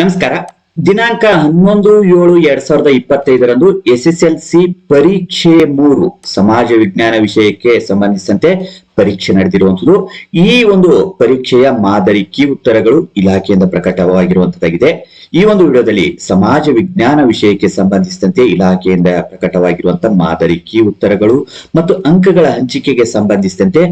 ನಮಸ್ಕಾರ. ದಿನಾಂಕ ಹನ್ನೊಂದು, ಏಳು, ಎರಡ್ ಸಾವಿರದ ಇಪ್ಪತ್ತೈದರಂದು ಎಸ್ ಎಸ್ ಎಲ್ ಸಿ ಪರೀಕ್ಷೆ ಮೂರು, ಸಮಾಜ ವಿಜ್ಞಾನ ವಿಷಯಕ್ಕೆ ಸಂಬಂಧಿಸಿದಂತೆ ಪರೀಕ್ಷೆ ನಡೆದಿರುವಂತದ್ದು ಈ ಒಂದು ಪರೀಕ್ಷೆಯ ಮಾದರಿ, ಕೀ ಉತ್ತರಗಳು ಇಲಾಖೆಯಿಂದ ಪ್ರಕಟವಾಗಿರುವಂತದ್ದಾಗಿದೆ ಈ ಒಂದು ವಿಡಿಯೋದಲ್ಲಿ ಸಮಾಜ ವಿಜ್ಞಾನ ವಿಷಯಕ್ಕೆ ಸಂಬಂಧಿಸಿದಂತೆ ಇಲಾಖೆಯಿಂದ ಪ್ರಕಟವಾಗಿರುವಂತಹ ಮಾದರಿ, ಕೀ ಉತ್ತರಗಳು ಮತ್ತು ಅಂಕಗಳ ಹಂಚಿಕೆಗೆ ಸಂಬಂಧಿಸಿದಂತೆ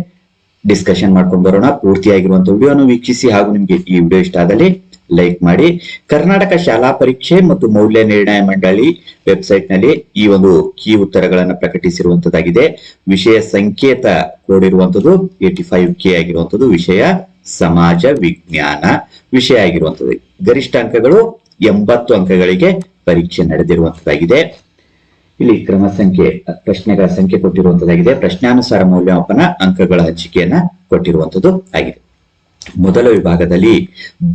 ಡಿಸ್ಕಷನ್ ಮಾಡ್ಕೊಂಡು ಬರೋಣ. ಪೂರ್ತಿಯಾಗಿರುವಂತಹ ವಿಡಿಯೋನು ವೀಕ್ಷಿಸಿ ಹಾಗೂ ನಿಮಗೆ ಈ ವಿಡಿಯೋ ಇಷ್ಟ ಆದಲ್ಲಿ ಲೈಕ್ ಮಾಡಿ. ಕರ್ನಾಟಕ ಶಾಲಾ ಪರೀಕ್ಷೆ ಮತ್ತು ಮೌಲ್ಯ ನಿರ್ಣಯ ಮಂಡಳಿ ವೆಬ್ಸೈಟ್ನಲ್ಲಿ ಈ ಒಂದು ಕೀ ಉತ್ತರಗಳನ್ನು ಪ್ರಕಟಿಸಿರುವಂತದ್ದಾಗಿದೆ. ವಿಷಯ ಸಂಕೇತ ಕೋಡ್ ಇರುವಂತದ್ದು ಏಟಿ ಫೈವ್ ಕೆ ಆಗಿರುವಂತದ್ದು ವಿಷಯ ಸಮಾಜ ವಿಜ್ಞಾನ ವಿಷಯ ಆಗಿರುವಂತದ್ದು. ಗರಿಷ್ಠ ಅಂಕಗಳು ಎಂಬತ್ತು ಅಂಕಗಳಿಗೆ ಪರೀಕ್ಷೆ ನಡೆದಿರುವಂತದ್ದಾಗಿದೆ. ಇಲ್ಲಿ ಕ್ರಮ ಸಂಖ್ಯೆ, ಪ್ರಶ್ನೆಗಳ ಸಂಖ್ಯೆ ಕೊಟ್ಟಿರುವಂತದ್ದಾಗಿದೆ. ಪ್ರಶ್ನಾನುಸಾರ ಮೌಲ್ಯಮಾಪನ ಅಂಕಗಳ ಹಂಚಿಕೆಯನ್ನ ಕೊಟ್ಟಿರುವಂತದ್ದು ಆಗಿದೆ. ಮೊದಲ ವಿಭಾಗದಲ್ಲಿ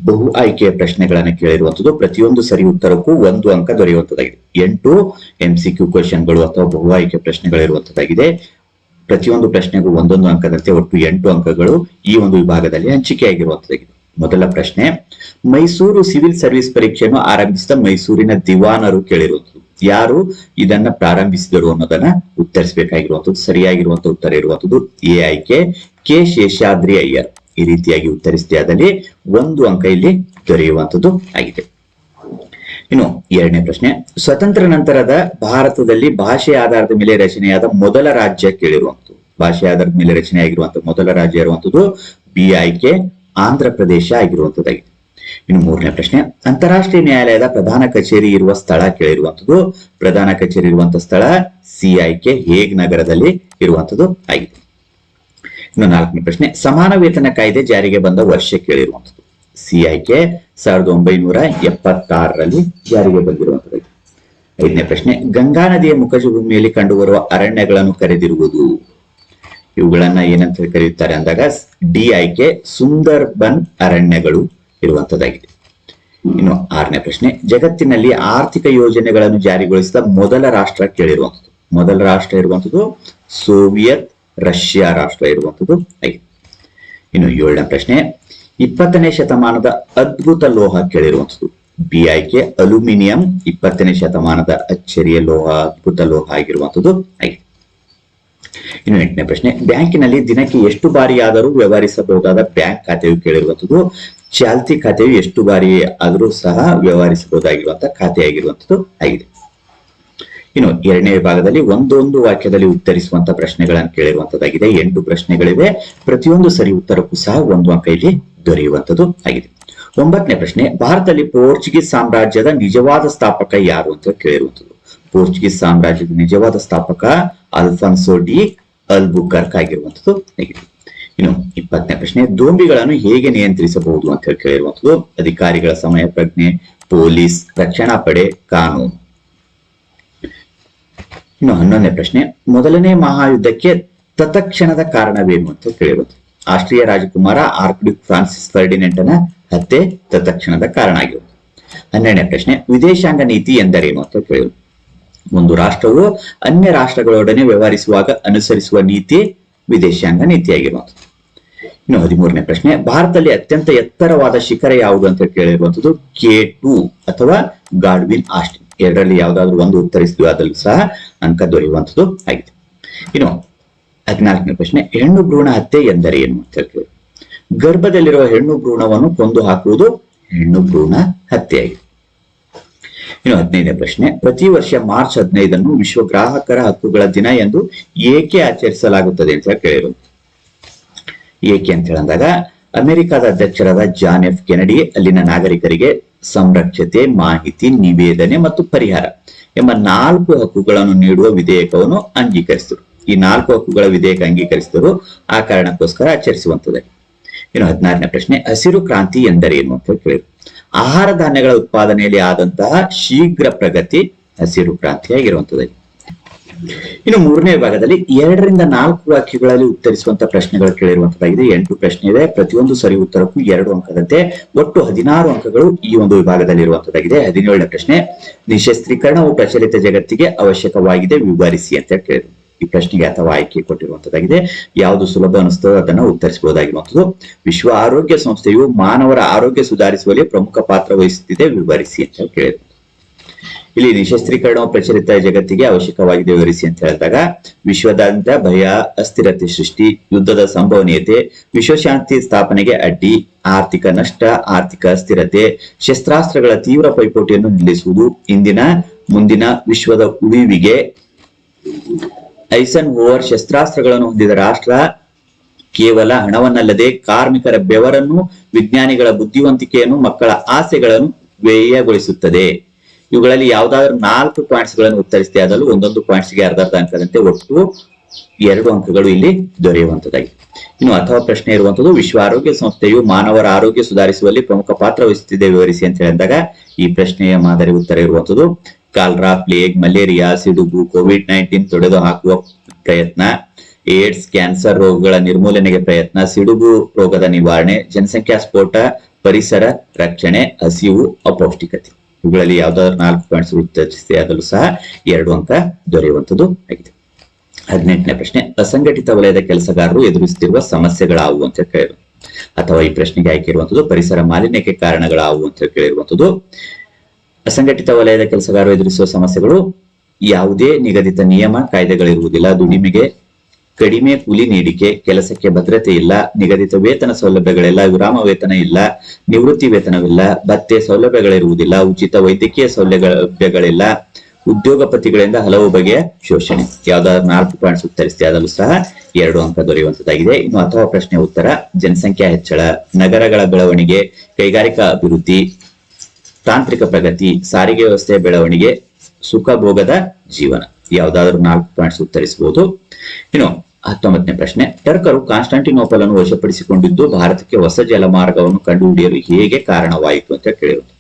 ಬಹು ಆಯ್ಕೆಯ ಪ್ರಶ್ನೆಗಳನ್ನು ಕೇಳಿರುವಂತದ್ದು, ಪ್ರತಿಯೊಂದು ಸರಿ ಉತ್ತರಕ್ಕೂ ಒಂದು ಅಂಕ ದೊರೆಯುವಂತದ್ದಾಗಿದೆ. ಎಂಟು ಎಂ ಸಿ ಕ್ಯೂ ಕ್ವಶನ್ಗಳು ಅಥವಾ ಬಹು ಆಯ್ಕೆ ಪ್ರಶ್ನೆಗಳಿರುವಂತದ್ದಾಗಿದೆ ಪ್ರತಿಯೊಂದು ಪ್ರಶ್ನೆಗೂ ಒಂದೊಂದು ಅಂಕದಂತೆ ಒಟ್ಟು ಎಂಟು ಅಂಕಗಳು ಈ ಒಂದು ವಿಭಾಗದಲ್ಲಿ ಹಂಚಿಕೆಯಾಗಿರುವಂತದ್ದಾಗಿದೆ ಮೊದಲ ಪ್ರಶ್ನೆ, ಮೈಸೂರು ಸಿವಿಲ್ ಸರ್ವಿಸ್ ಪರೀಕ್ಷೆಯನ್ನು ಆರಂಭಿಸಿದ ಮೈಸೂರಿನ ದಿವಾನರು ಕೇಳಿರುವಂತದ್ದು. ಯಾರು ಇದನ್ನ ಪ್ರಾರಂಭಿಸಿದರು ಅನ್ನೋದನ್ನ ಉತ್ತರಿಸಬೇಕಾಗಿರುವಂತದ್ದು, ಸರಿಯಾಗಿರುವಂತ ಉತ್ತರ ಇರುವಂತದ್ದು ಎ ಆಯ್ಕೆ ಕೆ ಶೇಷಾದ್ರಿ ಅಯ್ಯರ್. ಈ ರೀತಿಯಾಗಿ ಉತ್ತರಿಸಿದೆ ಆದಲ್ಲಿ ಒಂದು ಅಂಕ ಇಲ್ಲಿ ದೊರೆಯುವಂತದ್ದು ಆಗಿದೆ. ಇನ್ನು ಎರಡನೇ ಪ್ರಶ್ನೆ, ಸ್ವತಂತ್ರ ನಂತರದ ಭಾರತದಲ್ಲಿ ಭಾಷೆ ಆಧಾರದ ಮೇಲೆ ರಚನೆಯಾದ ಮೊದಲ ರಾಜ್ಯ ಕೇಳಿರುವಂಥದ್ದು. ಭಾಷೆ ಆಧಾರದ ಮೇಲೆ ರಚನೆಯಾಗಿರುವಂತಹ ಮೊದಲ ರಾಜ್ಯ ಇರುವಂತದ್ದು ಬಿ ಆಯ್ಕೆ ಆಂಧ್ರ ಪ್ರದೇಶ ಆಗಿರುವಂತದ್ದಾಗಿದೆ ಇನ್ನು ಮೂರನೇ ಪ್ರಶ್ನೆ, ಅಂತಾರಾಷ್ಟ್ರೀಯ ನ್ಯಾಯಾಲಯದ ಪ್ರಧಾನ ಕಚೇರಿ ಇರುವ ಸ್ಥಳ ಕೇಳಿರುವಂತದ್ದು ಪ್ರಧಾನ ಕಚೇರಿ ಇರುವಂತಹ ಸ್ಥಳ ಸಿ ಆಯ್ಕೆ ಹೇಗ್ ನಗರದಲ್ಲಿ ಇರುವಂತದ್ದು ಆಗಿದೆ. ಇನ್ನು ನಾಲ್ಕನೇ ಪ್ರಶ್ನೆ, ಸಮಾನ ವೇತನ ಕಾಯ್ದೆ ಜಾರಿಗೆ ಬಂದ ವರ್ಷ ಕೇಳಿರುವಂತದ್ದು ಸಿ ಆಯ್ಕೆ ಸಾವಿರದ ಒಂಬೈನೂರ ಎಪ್ಪತ್ತಾರರಲ್ಲಿ ಜಾರಿಗೆ ಬಂದಿರುವಂತದ್ದು ಐದನೇ ಪ್ರಶ್ನೆ, ಗಂಗಾ ನದಿಯ ಮುಖಜ ಭೂಮಿಯಲ್ಲಿ ಕಂಡುಬರುವ ಅರಣ್ಯಗಳನ್ನು ಕರೆದಿರುವುದು. ಇವುಗಳನ್ನ ಏನಂತ ಕರೆಯುತ್ತಾರೆ ಅಂದಾಗ ಡಿ ಆಯ್ಕೆ ಸುಂದರ್ ಬನ್ ಅರಣ್ಯಗಳು ಇರುವಂತದ್ದಾಗಿದೆ ಇನ್ನು ಆರನೇ ಪ್ರಶ್ನೆ, ಜಗತ್ತಿನಲ್ಲಿ ಆರ್ಥಿಕ ಯೋಜನೆಗಳನ್ನು ಜಾರಿಗೊಳಿಸಿದ ಮೊದಲ ರಾಷ್ಟ್ರ ಕೇಳಿರುವಂತದ್ದು ಮೊದಲ ರಾಷ್ಟ್ರ ಇರುವಂತದ್ದು ಸೋವಿಯತ್ ರಷ್ಯಾ ರಾಷ್ಟ್ರ ಇರುವಂತದ್ದು ಇನ್ನು ಏಳನೇ ಪ್ರಶ್ನೆ, ಇಪ್ಪತ್ತನೇ ಶತಮಾನದ ಅದ್ಭುತ ಲೋಹ ಕೇಳಿರುವಂತದ್ದು ಬಿ ಆಯ್ಕೆ ಅಲ್ಯೂಮಿನಿಯಂ ಇಪ್ಪತ್ತನೇ ಶತಮಾನದ ಅಚ್ಚರಿಯ ಲೋಹ, ಅದ್ಭುತ ಲೋಹ ಆಗಿರುವಂತದ್ದು ಆಗಿದೆ ಇನ್ನು ಎಂಟನೇ ಪ್ರಶ್ನೆ, ಬ್ಯಾಂಕಿನಲ್ಲಿ ದಿನಕ್ಕೆ ಎಷ್ಟು ಬಾರಿ ಆದರೂ ವ್ಯವಹರಿಸಬಹುದಾದ ಬ್ಯಾಂಕ್ ಖಾತೆಯು ಕೇಳಿರುವಂತದ್ದು ಚಾಲ್ತಿ ಖಾತೆಯು ಎಷ್ಟು ಬಾರಿ ಆದರೂ ಸಹ ವ್ಯವಹರಿಸಬಹುದಾಗಿರುವಂತಹ ಖಾತೆಯಾಗಿರುವಂತದ್ದು ಆಗಿದೆ ಇನ್ನು ಎರಡನೇ ವಿಭಾಗದಲ್ಲಿ ಒಂದೊಂದು ವಾಕ್ಯದಲ್ಲಿ ಉತ್ತರಿಸುವಂತ ಪ್ರಶ್ನೆಗಳನ್ನು ಕೇಳಿರುವಂತದ್ದಾಗಿದೆ. ಎಂಟು ಪ್ರಶ್ನೆಗಳಿವೆ. ಪ್ರತಿಯೊಂದು ಸರಿ ಉತ್ತರಕ್ಕೂ ಸಹ ಒಂದು ಅಂಕ ಇಲ್ಲಿ ದೊರೆಯುವಂತದ್ದು ಆಗಿದೆ. ಒಂಬತ್ತನೇ ಪ್ರಶ್ನೆ, ಭಾರತದಲ್ಲಿ ಪೋರ್ಚುಗೀಸ್ ಸಾಮ್ರಾಜ್ಯದ ನಿಜವಾದ ಸ್ಥಾಪಕ ಯಾರು ಅಂತ ಕೇಳಿರುವಂತದ್ದು. ಪೋರ್ಚುಗೀಸ್ ಸಾಮ್ರಾಜ್ಯದ ನಿಜವಾದ ಸ್ಥಾಪಕ ಅಲ್ಫಾನ್ಸೋ ಡಿ ಅಲ್ಬುಕರ್ಕ್ ಆಗಿರುವಂತದ್ದು ಆಗಿದೆ. ಇನ್ನು ಇಪ್ಪತ್ತನೇ ಪ್ರಶ್ನೆ, ದೋಂಬಿಗಳನ್ನು ಹೇಗೆ ನಿಯಂತ್ರಿಸಬಹುದು ಅಂತ ಹೇಳಿ ಕೇಳಿರುವಂತದ್ದು. ಅಧಿಕಾರಿಗಳ ಸಮಯ, ಪ್ರಜ್ಞೆ, ಪೊಲೀಸ್, ರಕ್ಷಣಾ ಪಡೆ, ಕಾನೂನು. ಇನ್ನು ಹನ್ನೊಂದನೇ ಪ್ರಶ್ನೆ, ಮೊದಲನೇ ಮಹಾಯುದ್ಧಕ್ಕೆ ತತ್ಕ್ಷಣದ ಕಾರಣವೇನು ಅಂತ ಕೇಳಿರುತ್ತೆ ಆಸ್ಟ್ರಿಯ ರಾಜಕುಮಾರ ಆರ್ಕ್ಡ್ಯೂಕ್ ಫ್ರಾನ್ಸಿಸ್ ಫರ್ಡಿನೆಂಟನ ಹತ್ಯೆ ತತ್ಕ್ಷಣದ ಕಾರಣ ಆಗಿರುತ್ತೆ ಹನ್ನೆರಡನೇ ಪ್ರಶ್ನೆ, ವಿದೇಶಾಂಗ ನೀತಿ ಎಂದರೇನು ಅಂತ ಕೇಳಿದ್ರು ಒಂದು ರಾಷ್ಟ್ರವು ಅನ್ಯ ರಾಷ್ಟ್ರಗಳೊಡನೆ ವ್ಯವಹರಿಸುವಾಗ ಅನುಸರಿಸುವ ನೀತಿ ವಿದೇಶಾಂಗ ನೀತಿಯಾಗಿರುವಂಥದ್ದು ಇನ್ನು ಹದಿಮೂರನೇ ಪ್ರಶ್ನೆ, ಭಾರತದಲ್ಲಿ ಅತ್ಯಂತ ಎತ್ತರವಾದ ಶಿಖರ ಯಾವುದು ಅಂತ ಕೇಳಿರುವಂತದ್ದು ಕೆ ಟು ಅಥವಾ ಗಾಡ್ವಿನ್ ಆಸ್ಟಿನ್ ಎರಡರಲ್ಲಿ ಯಾವ್ದಾದ್ರು ಒಂದು ಉತ್ತರಿಸಿದ್ವಿ, ಅದರಲ್ಲೂ ಸಹ ಅಂಕ ದೊರೆಯುವಂಥದ್ದು ಆಗಿದೆ ಇನ್ನು ಹದಿನಾಲ್ಕನೇ ಪ್ರಶ್ನೆ, ಹೆಣ್ಣು ಭ್ರೂಣ ಹತ್ಯೆ ಎಂದರೆ ಏನು ಅಂತ ಹೇಳ್ತೀವಿ ಗರ್ಭದಲ್ಲಿರುವ ಹೆಣ್ಣು ಭ್ರೂಣವನ್ನು ಕೊಂದು ಹಾಕುವುದು ಹೆಣ್ಣು ಭ್ರೂಣ ಹತ್ಯೆ ಆಗಿದೆ. ಇನ್ನು ಹದಿನೈದನೇ ಪ್ರಶ್ನೆ, ಪ್ರತಿ ವರ್ಷ ಮಾರ್ಚ್ ಹದಿನೈದನ್ನು ವಿಶ್ವ ಗ್ರಾಹಕರ ಹಕ್ಕುಗಳ ದಿನ ಎಂದು ಏಕೆ ಆಚರಿಸಲಾಗುತ್ತದೆ ಅಂತ ಕೇಳಿರು ಏಕೆ ಅಂತ ಹೇಳಿದಾಗ, ಅಮೆರಿಕದ ಅಧ್ಯಕ್ಷರಾದ ಜಾನ್ ಎಫ್ ಕೆನಡಿ, ಅಲ್ಲಿನ ನಾಗರಿಕರಿಗೆ ಸಂರಕ್ಷತೆ, ಮಾಹಿತಿ, ನಿವೇದನೆ ಮತ್ತು ಪರಿಹಾರ ಎಂಬ ನಾಲ್ಕು ಹಕ್ಕುಗಳನ್ನು ನೀಡುವ ವಿಧೇಯಕವನ್ನು ಅಂಗೀಕರಿಸಿದರು. ಈ ನಾಲ್ಕು ಹಕ್ಕುಗಳ ವಿಧೇಯಕ ಅಂಗೀಕರಿಸಿದರು ಆ ಕಾರಣಕ್ಕೋಸ್ಕರ ಆಚರಿಸುವಂತದ್ದು ಇನ್ನು ಹದಿನಾರನೇ ಪ್ರಶ್ನೆ, ಹಸಿರು ಕ್ರಾಂತಿ ಎಂದರೇನು ಅಂತ ಕೇಳಿದ್ರು. ಆಹಾರ ಧಾನ್ಯಗಳ ಉತ್ಪಾದನೆಯಲ್ಲಿ ಆದಂತಹ ಶೀಘ್ರ ಪ್ರಗತಿ ಹಸಿರು ಕ್ರಾಂತಿಯಾಗಿರುವಂತದ್ದು ಇನ್ನು ಮೂರನೇ ಭಾಗದಲ್ಲಿ ಎರಡರಿಂದ ನಾಲ್ಕು ವಾಕ್ಯಗಳಲ್ಲಿ ಉತ್ತರಿಸುವಂತ ಪ್ರಶ್ನೆಗಳು ಕೇಳಿರುವಂತದ್ದಾಗಿದೆ. ಎಂಟು ಪ್ರಶ್ನೆ ಇದೆ. ಪ್ರತಿಯೊಂದು ಸರಿ ಉತ್ತರಕ್ಕೂ ಎರಡು ಅಂಕದಂತೆ ಒಟ್ಟು ಹದಿನಾರು ಅಂಕಗಳು ಈ ಒಂದು ವಿಭಾಗದಲ್ಲಿ ಇರುವಂತದ್ದಾಗಿದೆ ಹದಿನೇಳನೇ ಪ್ರಶ್ನೆ ನಿಶಸ್ತ್ರೀಕರಣವು ಪ್ರಚಲಿತ ಜಗತ್ತಿಗೆ ಅವಶ್ಯಕವಾಗಿದೆ ವಿವರಿಸಿ ಅಂತ ಕೇಳಿದ್ರು. ಈ ಪ್ರಶ್ನೆಗೆ ಅಥವಾ ಆಯ್ಕೆ ಕೊಟ್ಟಿರುವಂತದ್ದಾಗಿದೆ. ಯಾವುದು ಸುಲಭ ಅನಿಸ್ತದೋ ಅದನ್ನ ಉತ್ತರಿಸಬಹುದಾಗಿರುವಂತದ್ದು. ವಿಶ್ವ ಆರೋಗ್ಯ ಸಂಸ್ಥೆಯು ಮಾನವರ ಆರೋಗ್ಯ ಸುಧಾರಿಸುವಲ್ಲಿ ಪ್ರಮುಖ ಪಾತ್ರ ವಹಿಸುತ್ತಿದೆ. ವಿವರಿಸಿ ಅಂತ ಕೇಳಿದ್ರು. ಇಲ್ಲಿ ನಿಶಸ್ತ್ರೀಕರಣವು ಪ್ರಚಲಿತ ಜಗತ್ತಿಗೆ ಅವಶ್ಯಕವಾಗಿದೆ ವಿವರಿಸಿ ಅಂತ ಹೇಳಿದಾಗ ವಿಶ್ವದಾದ್ಯಂತ ಭಯ, ಅಸ್ಥಿರತೆ ಸೃಷ್ಟಿ, ಯುದ್ಧದ ಸಂಭವನೀಯತೆ, ವಿಶ್ವಶಾಂತಿ ಸ್ಥಾಪನೆಗೆ ಅಡ್ಡಿ, ಆರ್ಥಿಕ ನಷ್ಟ, ಆರ್ಥಿಕ ಅಸ್ಥಿರತೆ, ಶಸ್ತ್ರಾಸ್ತ್ರಗಳ ತೀವ್ರ ಪೈಪೋಟಿಯನ್ನು ನಿಲ್ಲಿಸುವುದು, ಇಂದಿನ, ಮುಂದಿನ ವಿಶ್ವದ ಉಳಿವಿಗೆ ಐಸನ್ ಓವರ್ ಶಸ್ತ್ರಾಸ್ತ್ರಗಳನ್ನು ಹೊಂದಿದ ರಾಷ್ಟ್ರ, ಕೇವಲ ಹಣವನ್ನಲ್ಲದೆ ಕಾರ್ಮಿಕರ ಬೆವರನ್ನು, ವಿಜ್ಞಾನಿಗಳ ಬುದ್ಧಿವಂತಿಕೆಯನ್ನು, ಮಕ್ಕಳ ಆಸೆಗಳನ್ನು ವ್ಯಯಗೊಳಿಸುತ್ತದೆ. ಇವುಗಳಲ್ಲಿ ಯಾವ್ದಾದ್ರು ನಾಲ್ಕು ಪಾಯಿಂಟ್ಸ್ಗಳನ್ನು ಉತ್ತರಿಸಿದೆ ಅದರಲ್ಲೂ ಒಂದೊಂದು ಪಾಯಿಂಟ್ಸ್ಗೆ ಅರ್ಧ ಅರ್ಧ ಅಂಕದಂತೆ ಒಟ್ಟು ಎರಡು ಅಂಕಗಳು ಇಲ್ಲಿ ದೊರೆಯುವಂತದಾಗಿ. ಇನ್ನು ಅಥವಾ ಪ್ರಶ್ನೆ ಇರುವಂತದ್ದು, ವಿಶ್ವ ಆರೋಗ್ಯ ಸಂಸ್ಥೆಯು ಮಾನವರ ಆರೋಗ್ಯ ಸುಧಾರಿಸುವಲ್ಲಿ ಪ್ರಮುಖ ಪಾತ್ರ ವಹಿಸುತ್ತಿದೆ ವಿವರಿಸಿ ಅಂತ ಹೇಳಿದಾಗ ಈ ಪ್ರಶ್ನೆಯ ಮಾದರಿ ಉತ್ತರ ಇರುವಂತದ್ದು ಕಾಲ್ರಾ ಪ್ಲೇಗ್, ಮಲೇರಿಯಾ, ಸಿಡುಬು ಕೋವಿಡ್ ನೈನ್ಟೀನ್ ತೊಡೆದು ಹಾಕುವ ಪ್ರಯತ್ನ ಏಡ್ಸ್ ಕ್ಯಾನ್ಸರ್ ರೋಗಗಳ ನಿರ್ಮೂಲನೆಗೆ ಪ್ರಯತ್ನ, ಸಿಡುಬು ರೋಗದ ನಿವಾರಣೆ, ಜನಸಂಖ್ಯಾ ಸ್ಫೋಟ, ಪರಿಸರ ರಕ್ಷಣೆ, ಹಸಿವು, ಅಪೌಷ್ಟಿಕತೆ. ಇವುಗಳಲ್ಲಿ ಯಾವ್ದಾದ್ರು ನಾಲ್ಕು ಪಾಯಿಂಟ್ಸ್ ಉತ್ತರಿಸಿದೆ ಅದರಲ್ಲೂ ಸಹ ಎರಡು ಅಂಕ ದೊರೆಯುವಂತದ್ದು ಆಗಿದೆ. ಹದಿನೆಂಟನೇ ಪ್ರಶ್ನೆ, ಅಸಂಘಟಿತ ವಲಯದ ಕೆಲಸಗಾರರು ಎದುರಿಸುತ್ತಿರುವ ಸಮಸ್ಯೆಗಳಾವು ಅಂತ ಕೇಳಿದ್ರು ಅಥವಾ ಈ ಪ್ರಶ್ನೆಗೆ ಆಯ್ಕೆ ಇರುವಂತದ್ದು ಪರಿಸರ ಮಾಲಿನ್ಯಕ್ಕೆ ಕಾರಣಗಳಾವು ಅಂತ ಕೇಳಿರುವಂತದ್ದು ಅಸಂಘಟಿತ ವಲಯದ ಕೆಲಸಗಾರರು ಎದುರಿಸುವ ಸಮಸ್ಯೆಗಳು ಯಾವುದೇ ನಿಗದಿತ ನಿಯಮ, ಕಾಯ್ದೆಗಳಿರುವುದಿಲ್ಲ, ದುಡಿಮೆಗೆ ಕಡಿಮೆ ಕೂಲಿ ನೀಡಿಕೆ, ಕೆಲಸಕ್ಕೆ ಭದ್ರತೆ ಇಲ್ಲ, ನಿಗದಿತ ವೇತನ ಸೌಲಭ್ಯಗಳಿಲ್ಲ, ವಿರಾಮ ವೇತನ ಇಲ್ಲ, ನಿವೃತ್ತಿ ವೇತನವಿಲ್ಲ, ಭತ್ತೆ ಸೌಲಭ್ಯಗಳಿರುವುದಿಲ್ಲ, ಉಚಿತ ವೈದ್ಯಕೀಯ ಸೌಲಭ್ಯಗಳಿಲ್ಲ, ಉದ್ಯೋಗಪತಿಗಳಿಂದ ಹಲವು ಬಗೆಯ ಶೋಷಣೆ. ಯಾವ್ದಾದ್ರು ನಾಲ್ಕು ಪಾಯಿಂಟ್ಸ್ ಉತ್ತರಿಸಿದೆ ಅದರಲ್ಲೂ ಸಹ ಎರಡು ಅಂಕ ದೊರೆಯುವಂತದ್ದಾಗಿದೆ. ಇನ್ನು ಅಥವಾ ಪ್ರಶ್ನೆ ಉತ್ತರ, ಜನಸಂಖ್ಯಾ ಹೆಚ್ಚಳ, ನಗರಗಳ ಬೆಳವಣಿಗೆ, ಕೈಗಾರಿಕಾ ಅಭಿವೃದ್ಧಿ, ತಾಂತ್ರಿಕ ಪ್ರಗತಿ, ಸಾರಿಗೆ ವ್ಯವಸ್ಥೆಯ ಬೆಳವಣಿಗೆ, ಸುಖಭೋಗದ ಜೀವನ. ಯಾವ್ದಾದ್ರು ನಾಲ್ಕು ಪಾಯಿಂಟ್ಸ್ ಉತ್ತರಿಸಬಹುದು ಇನ್ನು ಹತ್ತೊಂಬತ್ತನೇ ಪ್ರಶ್ನೆ, ಟರ್ಕರು ಕಾನ್ಸ್ಟಾಂಟಿನೋಪಲ್ ಅನ್ನು ವಶಪಡಿಸಿಕೊಂಡಿದ್ದು ಭಾರತಕ್ಕೆ ಹೊಸ ಜಲಮಾರ್ಗವನ್ನು ಕಂಡುಹಿಡಿಯಲು ಹೇಗೆ ಕಾರಣವಾಯಿತು ಅಂತ ಕೇಳಿರುವುದು.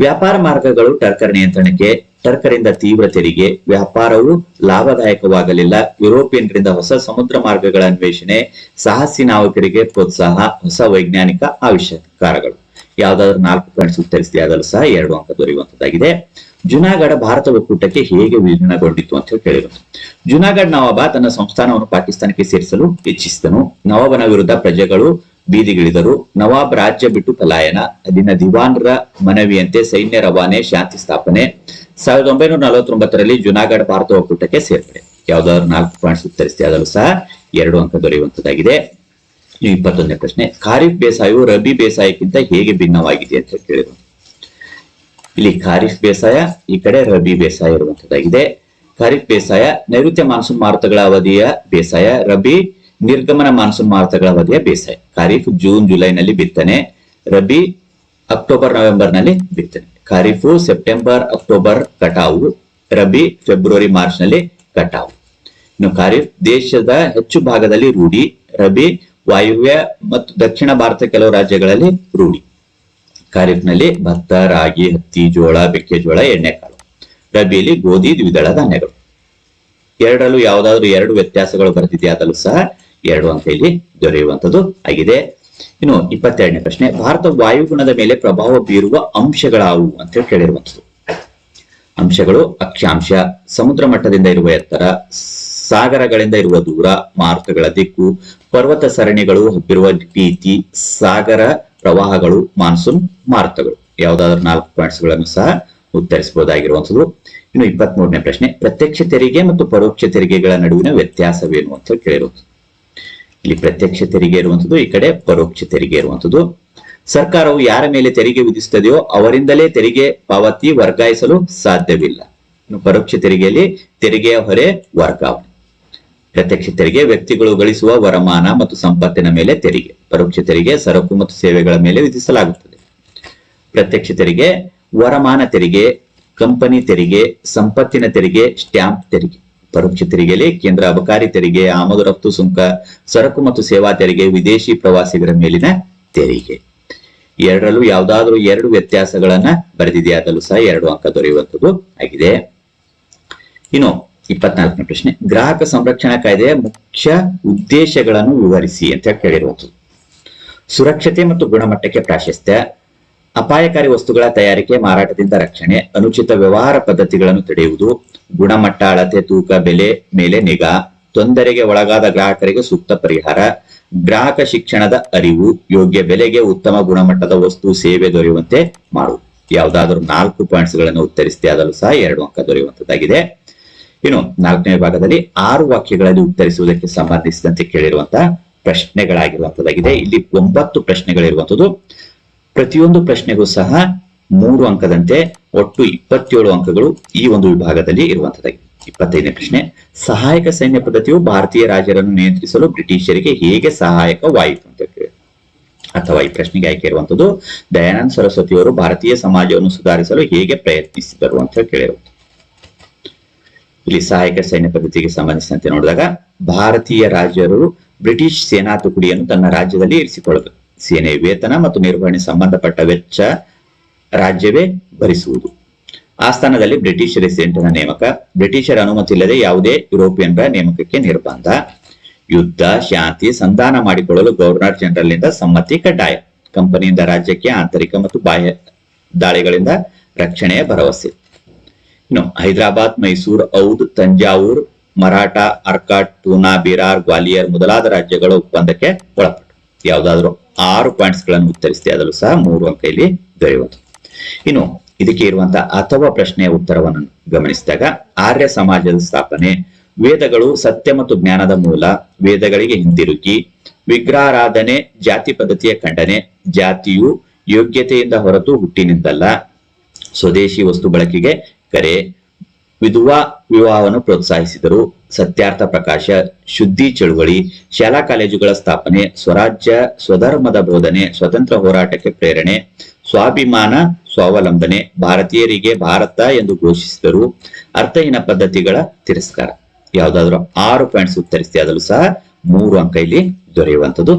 ವ್ಯಾಪಾರ ಮಾರ್ಗಗಳು ಟರ್ಕರ್ ನಿಯಂತ್ರಣಕ್ಕೆ, ಟರ್ಕರಿಂದ ತೀವ್ರ ತೆರಿಗೆ, ವ್ಯಾಪಾರವು ಲಾಭದಾಯಕವಾಗಲಿಲ್ಲ, ಯುರೋಪಿಯನ್ರಿಂದ ಹೊಸ ಸಮುದ್ರ ಮಾರ್ಗಗಳ ಅನ್ವೇಷಣೆ, ಸಾಹಸಿ ನಾವಿಕರಿಗೆ ಪ್ರೋತ್ಸಾಹ, ಹೊಸ ವೈಜ್ಞಾನಿಕ ಆವಿಷ್ಕಾರಗಳು. ಯಾವ್ದಾದ್ರು ನಾಲ್ಕು ಪಾಯಿಂಟ್ಸ್ ಉತ್ತರಿಸಿದೆ ಅದರಲ್ಲೂ ಸಹ ಎರಡು ಅಂಕ ದೊರೆಯುವಂತದ್ದಾಗಿದೆ ಜುನಾಗಢ ಭಾರತ ಒಕ್ಕೂಟಕ್ಕೆ ಹೇಗೆ ವಿಲೀನಗೊಂಡಿತು ಅಂತ ಹೇಳಿ ಕೇಳಿರೋದು ಜುನಾಗಢ ನವಾಬ ತನ್ನ ಸಂಸ್ಥಾನವನ್ನು ಪಾಕಿಸ್ತಾನಕ್ಕೆ ಸೇರಿಸಲು ಇಚ್ಛಿಸಿದನು. ನವಾಬನ ವಿರುದ್ಧ ಪ್ರಜೆಗಳು ಬೀದಿಗಿಳಿದರು. ನವಾಬ್ ರಾಜ್ಯ ಬಿಟ್ಟು ಪಲಾಯನ, ಅಲ್ಲಿನ ದಿವಾನ್ರ ಮನವಿಯಂತೆ ಸೈನ್ಯ ರವಾನೆ, ಶಾಂತಿ ಸ್ಥಾಪನೆ. ಸಾವಿರದ ಒಂಬೈನೂರ ನಲವತ್ತೊಂಬತ್ತರಲ್ಲಿ ಜುನಾಗಢ ಭಾರತ ಒಕ್ಕೂಟಕ್ಕೆ ಸೇರ್ಪಡೆ. ಯಾವ್ದಾದ್ರು ನಾಲ್ಕು ಪಾಯಿಂಟ್ಸ್ ಉತ್ತರಿಸಿದೆ ಅದರಲ್ಲೂ ಸಹ ಎರಡು ಅಂಕ ದೊರೆಯುವಂತದ್ದಾಗಿದೆ ಇಪ್ಪತ್ತೊಂದನೇ ಪ್ರಶ್ನೆ, ಖಾರಿಫ್ ಬೇಸಾಯವು ರಬಿ ಬೇಸಾಯಕ್ಕಿಂತ ಹೇಗೆ ಭಿನ್ನವಾಗಿದೆ ಅಂತ ಕೇಳಿದ್ರು. ಇಲ್ಲಿ ಖಾರಿಫ್ ಬೇಸಾಯ, ಈ ಕಡೆ ರಬಿ ಬೇಸಾಯ ಇರುವಂತದ್ದಾಗಿದೆ. ಖಾರಿಫ್ ಬೇಸಾಯ, ನೈಋತ್ಯ ಮಾನ್ಸೂನ್ ಮಾರುತಗಳ ಅವಧಿಯ ಬೇಸಾಯ, ರಬಿ ನಿರ್ಗಮನ ಮಾನ್ಸೂನ್ ಮಾರುತಗಳ ಅವಧಿಯ ಬೇಸಾಯ. ಖಾರಿಫ್ ಜೂನ್, ಜುಲೈನಲ್ಲಿ ಬಿತ್ತನೆ, ರಬಿ ಅಕ್ಟೋಬರ್ ನವೆಂಬರ್ನಲ್ಲಿ ಬಿತ್ತನೆ. ಖಾರಿಫ್ ಸೆಪ್ಟೆಂಬರ್, ಅಕ್ಟೋಬರ್ ಕಟಾವು, ರಬಿ ಫೆಬ್ರವರಿ ಮಾರ್ಚ್ನಲ್ಲಿ ಕಟಾವು. ಇನ್ನು ಖಾರಿಫ್ ದೇಶದ ಹೆಚ್ಚು ಭಾಗದಲ್ಲಿ ರೂಢಿ, ರಬಿ ವಾಯುವ್ಯ ಮತ್ತು ದಕ್ಷಿಣ ಭಾರತ ಕೆಲವು ರಾಜ್ಯಗಳಲ್ಲಿ ರೂಢಿ. ಖಾರಿಫ್ನಲ್ಲಿ ಭತ್ತ, ರಾಗಿ, ಹತ್ತಿ, ಜೋಳ ಮೆಕ್ಕೆಜೋಳ ಎಣ್ಣೆಕಾಳು ರಬಿಯಲ್ಲಿ ಗೋಧಿ, ದ್ವಿದಳ ಧಾನ್ಯಗಳು. ಎರಡರಲ್ಲೂ ಯಾವುದಾದ್ರೂ ಎರಡು ವ್ಯತ್ಯಾಸಗಳು ಬರೆದಿದೆಯಾದಲ್ಲೂ ಸಹ ಎರಡು ಅಂತ ಇಲ್ಲಿ ದೊರೆಯುವಂತದ್ದು ಆಗಿದೆ. ಇನ್ನು ಇಪ್ಪತ್ತೆರಡನೇ ಪ್ರಶ್ನೆ, ಭಾರತ ವಾಯುಗುಣದ ಮೇಲೆ ಪ್ರಭಾವ ಬೀರುವ ಅಂಶಗಳಾವು ಅಂತ ಹೇಳಿ ಕೇಳಿರುವಂಥದ್ದು. ಅಂಶಗಳು ಅಕ್ಷಾಂಶ, ಸಮುದ್ರ ಮಟ್ಟದಿಂದ ಇರುವ ಎತ್ತರ ಸಾಗರಗಳಿಂದ ಇರುವ ದೂರ ಮಾರುತಗಳ ದಿಕ್ಕು, ಪರ್ವತ ಸರಣಿಗಳು ಹಬ್ಬಿರುವ ರೀತಿ ಸಾಗರ ಪ್ರವಾಹಗಳು, ಮಾನ್ಸೂನ್ ಮಾರುತಗಳು. ಯಾವ್ದಾದ್ರು ನಾಲ್ಕು ಪಾಯಿಂಟ್ಸ್ಗಳನ್ನು ಸಹ ಉತ್ತರಿಸಬಹುದಾಗಿರುವಂತದ್ದು ಇನ್ನು ಇಪ್ಪತ್ತ್ ಮೂರನೇ ಪ್ರಶ್ನೆ, ಪ್ರತ್ಯಕ್ಷ ತೆರಿಗೆ ಮತ್ತು ಪರೋಕ್ಷ ತೆರಿಗೆಗಳ ನಡುವಿನ ವ್ಯತ್ಯಾಸವೇನು ಅಂತ ಕೇಳಿರುವುದು ಇಲ್ಲಿ ಪ್ರತ್ಯಕ್ಷ ತೆರಿಗೆ ಇರುವಂತದ್ದು ಈ ಕಡೆ ಪರೋಕ್ಷ ತೆರಿಗೆ ಇರುವಂತದ್ದು ಸರ್ಕಾರವು ಯಾರ ಮೇಲೆ ತೆರಿಗೆ ವಿಧಿಸುತ್ತದೆಯೋ ಅವರಿಂದಲೇ ತೆರಿಗೆ ಪಾವತಿ ವರ್ಗಾಯಿಸಲು ಸಾಧ್ಯವಿಲ್ಲ. ಪರೋಕ್ಷ ತೆರಿಗೆಯಲ್ಲಿ ತೆರಿಗೆಯ ಹೊರೆ ವರ್ಗಾವಣೆ. ಪ್ರತ್ಯಕ್ಷ ತೆರಿಗೆ ವ್ಯಕ್ತಿಗಳು ಗಳಿಸುವ ವರಮಾನ ಮತ್ತು ಸಂಪತ್ತಿನ ಮೇಲೆ ತೆರಿಗೆ, ಪರೋಕ್ಷ ತೆರಿಗೆ, ಸರಕು ಮತ್ತು ಸೇವೆಗಳ ಮೇಲೆ ವಿಧಿಸಲಾಗುತ್ತದೆ. ಪ್ರತ್ಯಕ್ಷ ತೆರಿಗೆ ವರಮಾನ ತೆರಿಗೆ, ಕಂಪನಿ ತೆರಿಗೆ, ಸಂಪತ್ತಿನ ತೆರಿಗೆ, ಸ್ಟ್ಯಾಂಪ್ ತೆರಿಗೆ. ಪರೋಕ್ಷ ತೆರಿಗೆಯಲ್ಲಿ ಕೇಂದ್ರ ಅಬಕಾರಿ ತೆರಿಗೆ, ಆಮದು ರಫ್ತು ಸುಂಕ, ಸರಕು ಮತ್ತು ಸೇವಾ ತೆರಿಗೆ, ವಿದೇಶಿ ಪ್ರವಾಸಿಗರ ಮೇಲಿನ ತೆರಿಗೆ. ಎರಡರಲ್ಲೂ ಯಾವುದಾದ್ರೂ ಎರಡು ವ್ಯತ್ಯಾಸಗಳನ್ನ ಬರೆದಿದೆಯಾದಲ್ಲೂ ಸಹ ಎರಡು ಅಂಕ ದೊರೆಯುವಂಥದ್ದು ಆಗಿದೆ. ಇನ್ನು ಇಪ್ಪತ್ನಾಲ್ಕನೇ ಪ್ರಶ್ನೆ. ಗ್ರಾಹಕ ಸಂರಕ್ಷಣಾ ಕಾಯ್ದೆಯ ಮುಖ್ಯ ಉದ್ದೇಶಗಳನ್ನು ವಿವರಿಸಿ ಅಂತ ಕೇಳಿರುವಂಥದ್ದು ಸುರಕ್ಷತೆ ಮತ್ತು ಗುಣಮಟ್ಟಕ್ಕೆ ಪ್ರಾಶಸ್ತ್ಯ, ಅಪಾಯಕಾರಿ ವಸ್ತುಗಳ ತಯಾರಿಕೆ, ಮಾರಾಟದಿಂದ ರಕ್ಷಣೆ, ಅನುಚಿತ ವ್ಯವಹಾರ ಪದ್ಧತಿಗಳನ್ನು ತಡೆಯುವುದು, ಗುಣಮಟ್ಟ, ಅಳತೆ, ತೂಕ, ಬೆಲೆ ಮೇಲೆ ನಿಗಾ, ತೊಂದರೆಗೆ ಒಳಗಾದ ಗ್ರಾಹಕರಿಗೆ ಸೂಕ್ತ ಪರಿಹಾರ, ಗ್ರಾಹಕ ಶಿಕ್ಷಣದ ಅರಿವು, ಯೋಗ್ಯ ಬೆಲೆಗೆ ಉತ್ತಮ ಗುಣಮಟ್ಟದ ವಸ್ತು ಸೇವೆ ದೊರೆಯುವಂತೆ ಮಾಡುವುದು ಯಾವುದಾದ್ರೂ ನಾಲ್ಕು ಪಾಯಿಂಟ್ಸ್ಗಳನ್ನು ಉತ್ತರಿಸಿದೆ, ಅದರಲ್ಲೂ ಸಹ ಎರಡು ಅಂಕ ದೊರೆಯುವಂತದ್ದಾಗಿದೆ. ಇನ್ನು ನಾಲ್ಕನೇ ಭಾಗದಲ್ಲಿ ಆರು ವಾಕ್ಯಗಳಲ್ಲಿ ಉತ್ತರಿಸುವುದಕ್ಕೆ ಸಂಬಂಧಿಸಿದಂತೆ ಕೇಳಿರುವಂತಹ ಪ್ರಶ್ನೆಗಳಾಗಿರುವಂತದ್ದಾಗಿದೆ. ಇಲ್ಲಿ ಒಂಬತ್ತು ಪ್ರಶ್ನೆಗಳಿರುವಂತದ್ದು. ಪ್ರತಿಯೊಂದು ಪ್ರಶ್ನೆಗೂ ಸಹ ಮೂರು ಅಂಕದಂತೆ ಒಟ್ಟು ಇಪ್ಪತ್ತೇಳು ಅಂಕಗಳು ಈ ಒಂದು ವಿಭಾಗದಲ್ಲಿ ಇರುವಂತದ್ದಾಗಿದೆ. ಇಪ್ಪತ್ತೈದನೇ ಪ್ರಶ್ನೆ, ಸಹಾಯಕ ಸೈನ್ಯ ಪದ್ಧತಿಯು ಭಾರತೀಯ ರಾಜರನ್ನು ನಿಯಂತ್ರಿಸಲು ಬ್ರಿಟಿಷರಿಗೆ ಹೇಗೆ ಸಹಾಯಕವಾಯಿತು ಅಂತ ಕೇಳಿ. ಅಥವಾ ಈ ಪ್ರಶ್ನೆಗೆ ಆಯ್ಕೆ ಇರುವಂತದ್ದು, ದಯಾನಂದ ಸರಸ್ವತಿಯವರು ಭಾರತೀಯ ಸಮಾಜವನ್ನು ಸುಧಾರಿಸಲು ಹೇಗೆ ಪ್ರಯತ್ನಿಸಿದರು ಅಂತ ಕೇಳಿರುವುದು ಇಲ್ಲಿ ಸಹಾಯಕ ಸೈನ್ಯ ಪದ್ಧತಿಗೆ ಸಂಬಂಧಿಸಿದಂತೆ ನೋಡಿದಾಗ ಭಾರತೀಯ ರಾಜರು ಬ್ರಿಟಿಷ್ ಸೇನಾ ತುಕಡಿಯನ್ನು ತನ್ನ ರಾಜ್ಯದಲ್ಲಿ ಇರಿಸಿಕೊಳ್ಳದು. ಸೇನೆಯ ವೇತನ ಮತ್ತು ನಿರ್ವಹಣೆ ಸಂಬಂಧಪಟ್ಟ ವೆಚ್ಚ ರಾಜ್ಯವೇ ಭರಿಸುವುದು. ಆ ಸ್ಥಾನದಲ್ಲಿ ಬ್ರಿಟಿಷ್ ರೆಸಿಡೆಂಟ್ನ ನೇಮಕ, ಬ್ರಿಟಿಷರ ಅನುಮತಿ ಇಲ್ಲದೆ ಯಾವುದೇ ಯುರೋಪಿಯನ್ರ ನೇಮಕಕ್ಕೆ ನಿರ್ಬಂಧ, ಯುದ್ಧ, ಶಾಂತಿ, ಸಂಧಾನ ಮಾಡಿಕೊಳ್ಳಲು ಗವರ್ನರ್ ಜನರಲ್ನಿಂದ ಸಮ್ಮತಿ ಕಡ್ಡಾಯ. ಕಂಪನಿಯಿಂದ ರಾಜ್ಯಕ್ಕೆ ಆಂತರಿಕ ಮತ್ತು ಬಾಹ್ಯ ದಾಳಿಗಳಿಂದ ರಕ್ಷಣೆಯ ಭರವಸೆ. ಇನ್ನು ಹೈದರಾಬಾದ್, ಮೈಸೂರು, ಔದ್, ತಂಜಾವೂರ್, ಮರಾಠ, ಅರ್ಕಾಟ್, ಪೂನಾ, ಬಿರಾರ್, ಗ್ವಾಲಿಯರ್ ಮೊದಲಾದ ರಾಜ್ಯಗಳ ಒಪ್ಪಂದಕ್ಕೆ ಒಳಪಟ್ಟು. ಯಾವುದಾದ್ರೂ ಆರು ಪಾಯಿಂಟ್ಸ್ಗಳನ್ನು ಉತ್ತರಿಸಿದೆ, ಅದರಲ್ಲೂ ಸಹ ಮೂರು ಅಂಕ ಇಲ್ಲಿ ದೊರೆಯುವುದು. ಇನ್ನು ಇದಕ್ಕೆ ಇರುವಂತಹ ಅಥವಾ ಪ್ರಶ್ನೆಯ ಉತ್ತರವನ್ನು ಗಮನಿಸಿದಾಗ, ಆರ್ಯ ಸಮಾಜದ ಸ್ಥಾಪನೆ, ವೇದಗಳು ಸತ್ಯ ಮತ್ತು ಜ್ಞಾನದ ಮೂಲ, ವೇದಗಳಿಗೆ ಹಿಂದಿರುಗಿ, ವಿಗ್ರಹಾರಾಧನೆ, ಜಾತಿ ಪದ್ಧತಿಯ ಖಂಡನೆ, ಜಾತಿಯು ಯೋಗ್ಯತೆಯಿಂದ ಹೊರತು ಹುಟ್ಟಿನಿಂದಲ್ಲ, ಸ್ವದೇಶಿ ವಸ್ತು ಬಳಕೆಗೆ ಕರೆ ವಿಧವಾ ವಿವಾಹವನ್ನು ಪ್ರೋತ್ಸಾಹಿಸಿದರು. ಸತ್ಯಾರ್ಥ ಪ್ರಕಾಶ, ಶುದ್ಧಿ ಚಳುವಳಿ, ಶಾಲಾ ಕಾಲೇಜುಗಳ ಸ್ಥಾಪನೆ, ಸ್ವರಾಜ್ಯ, ಸ್ವಧರ್ಮದ ಬೋಧನೆ, ಸ್ವತಂತ್ರ ಹೋರಾಟಕ್ಕೆ ಪ್ರೇರಣೆ, ಸ್ವಾಭಿಮಾನ, ಸ್ವಾವಲಂಬನೆ, ಭಾರತೀಯರಿಗೆ ಭಾರತ ಎಂದು ಘೋಷಿಸಿದರು. ಅರ್ಥಹೀನ ಪದ್ಧತಿಗಳ ತಿರಸ್ಕಾರ. ಯಾವುದಾದ್ರೂ ಆರು ಪಾಯಿಂಟ್ಸ್ ಉತ್ತರಿಸಿದೆ ಅದರಲ್ಲೂ ಸಹ ಮೂರು ಅಂಕ ಇಲ್ಲಿ ದೊರೆಯುವಂತದ್ದು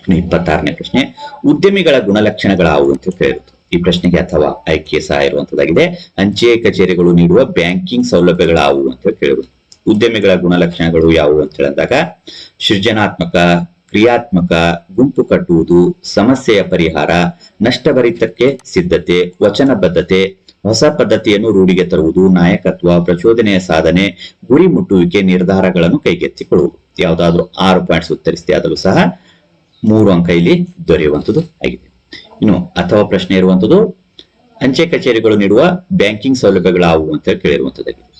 ಇನ್ನು ಇಪ್ಪತ್ತಾರನೇ ಪ್ರಶ್ನೆ, ಉದ್ಯಮಿಗಳ ಗುಣಲಕ್ಷಣಗಳಾವು ಅಂತ ಈ ಪ್ರಶ್ನೆಗೆ ಅಥವಾ ಆಯ್ಕೆ ಸಹ ಇರುವಂತದ್ದಾಗಿದೆ. ಅಂಚೆ ಕಚೇರಿಗಳು ನೀಡುವ ಬ್ಯಾಂಕಿಂಗ್ ಸೌಲಭ್ಯಗಳಾವು ಅಂತ ಕೇಳಿದ್ರು. ಉದ್ಯಮಿಗಳ ಗುಣಲಕ್ಷಣಗಳು ಯಾವುವು ಅಂತ ಹೇಳಿದಾಗ, ಸೃಜನಾತ್ಮಕ, ಕ್ರಿಯಾತ್ಮಕ, ಗುಂಪು ಕಟ್ಟುವುದು, ಸಮಸ್ಯೆಯ ಪರಿಹಾರ ನಷ್ಟಭರಿತಕ್ಕೆ ಸಿದ್ಧತೆ, ವಚನಬದ್ಧತೆ, ಹೊಸ ಪದ್ಧತಿಯನ್ನು ರೂಢಿಗೆ ತರುವುದು, ನಾಯಕತ್ವ, ಪ್ರಚೋದನೆಯ ಸಾಧನೆ, ಗುರಿ ಮುಟ್ಟುವಿಕೆ ನಿರ್ಧಾರಗಳನ್ನು ಕೈಗೆತ್ತಿಕೊಳ್ಳುವುದು. ಯಾವುದಾದ್ರೂ ಆರು ಪಾಯಿಂಟ್ಸ್ ಉತ್ತರಿಸಿದೆ ಆದರೂ ಸಹ ಮೂರು ಅಂಕ ಇಲ್ಲಿ ದೊರೆಯುವಂಥದ್ದು ಆಗಿದೆ. ಇನ್ನು ಅಥವಾ ಪ್ರಶ್ನೆ ಇರುವಂತದ್ದು, ಅಂಚೆ ಕಚೇರಿಗಳು ನೀಡುವ ಬ್ಯಾಂಕಿಂಗ್ ಸೌಲಭ್ಯಗಳಾವು ಅಂತ ಕೇಳಿರುವಂತದ್ದಾಗಿದೆ.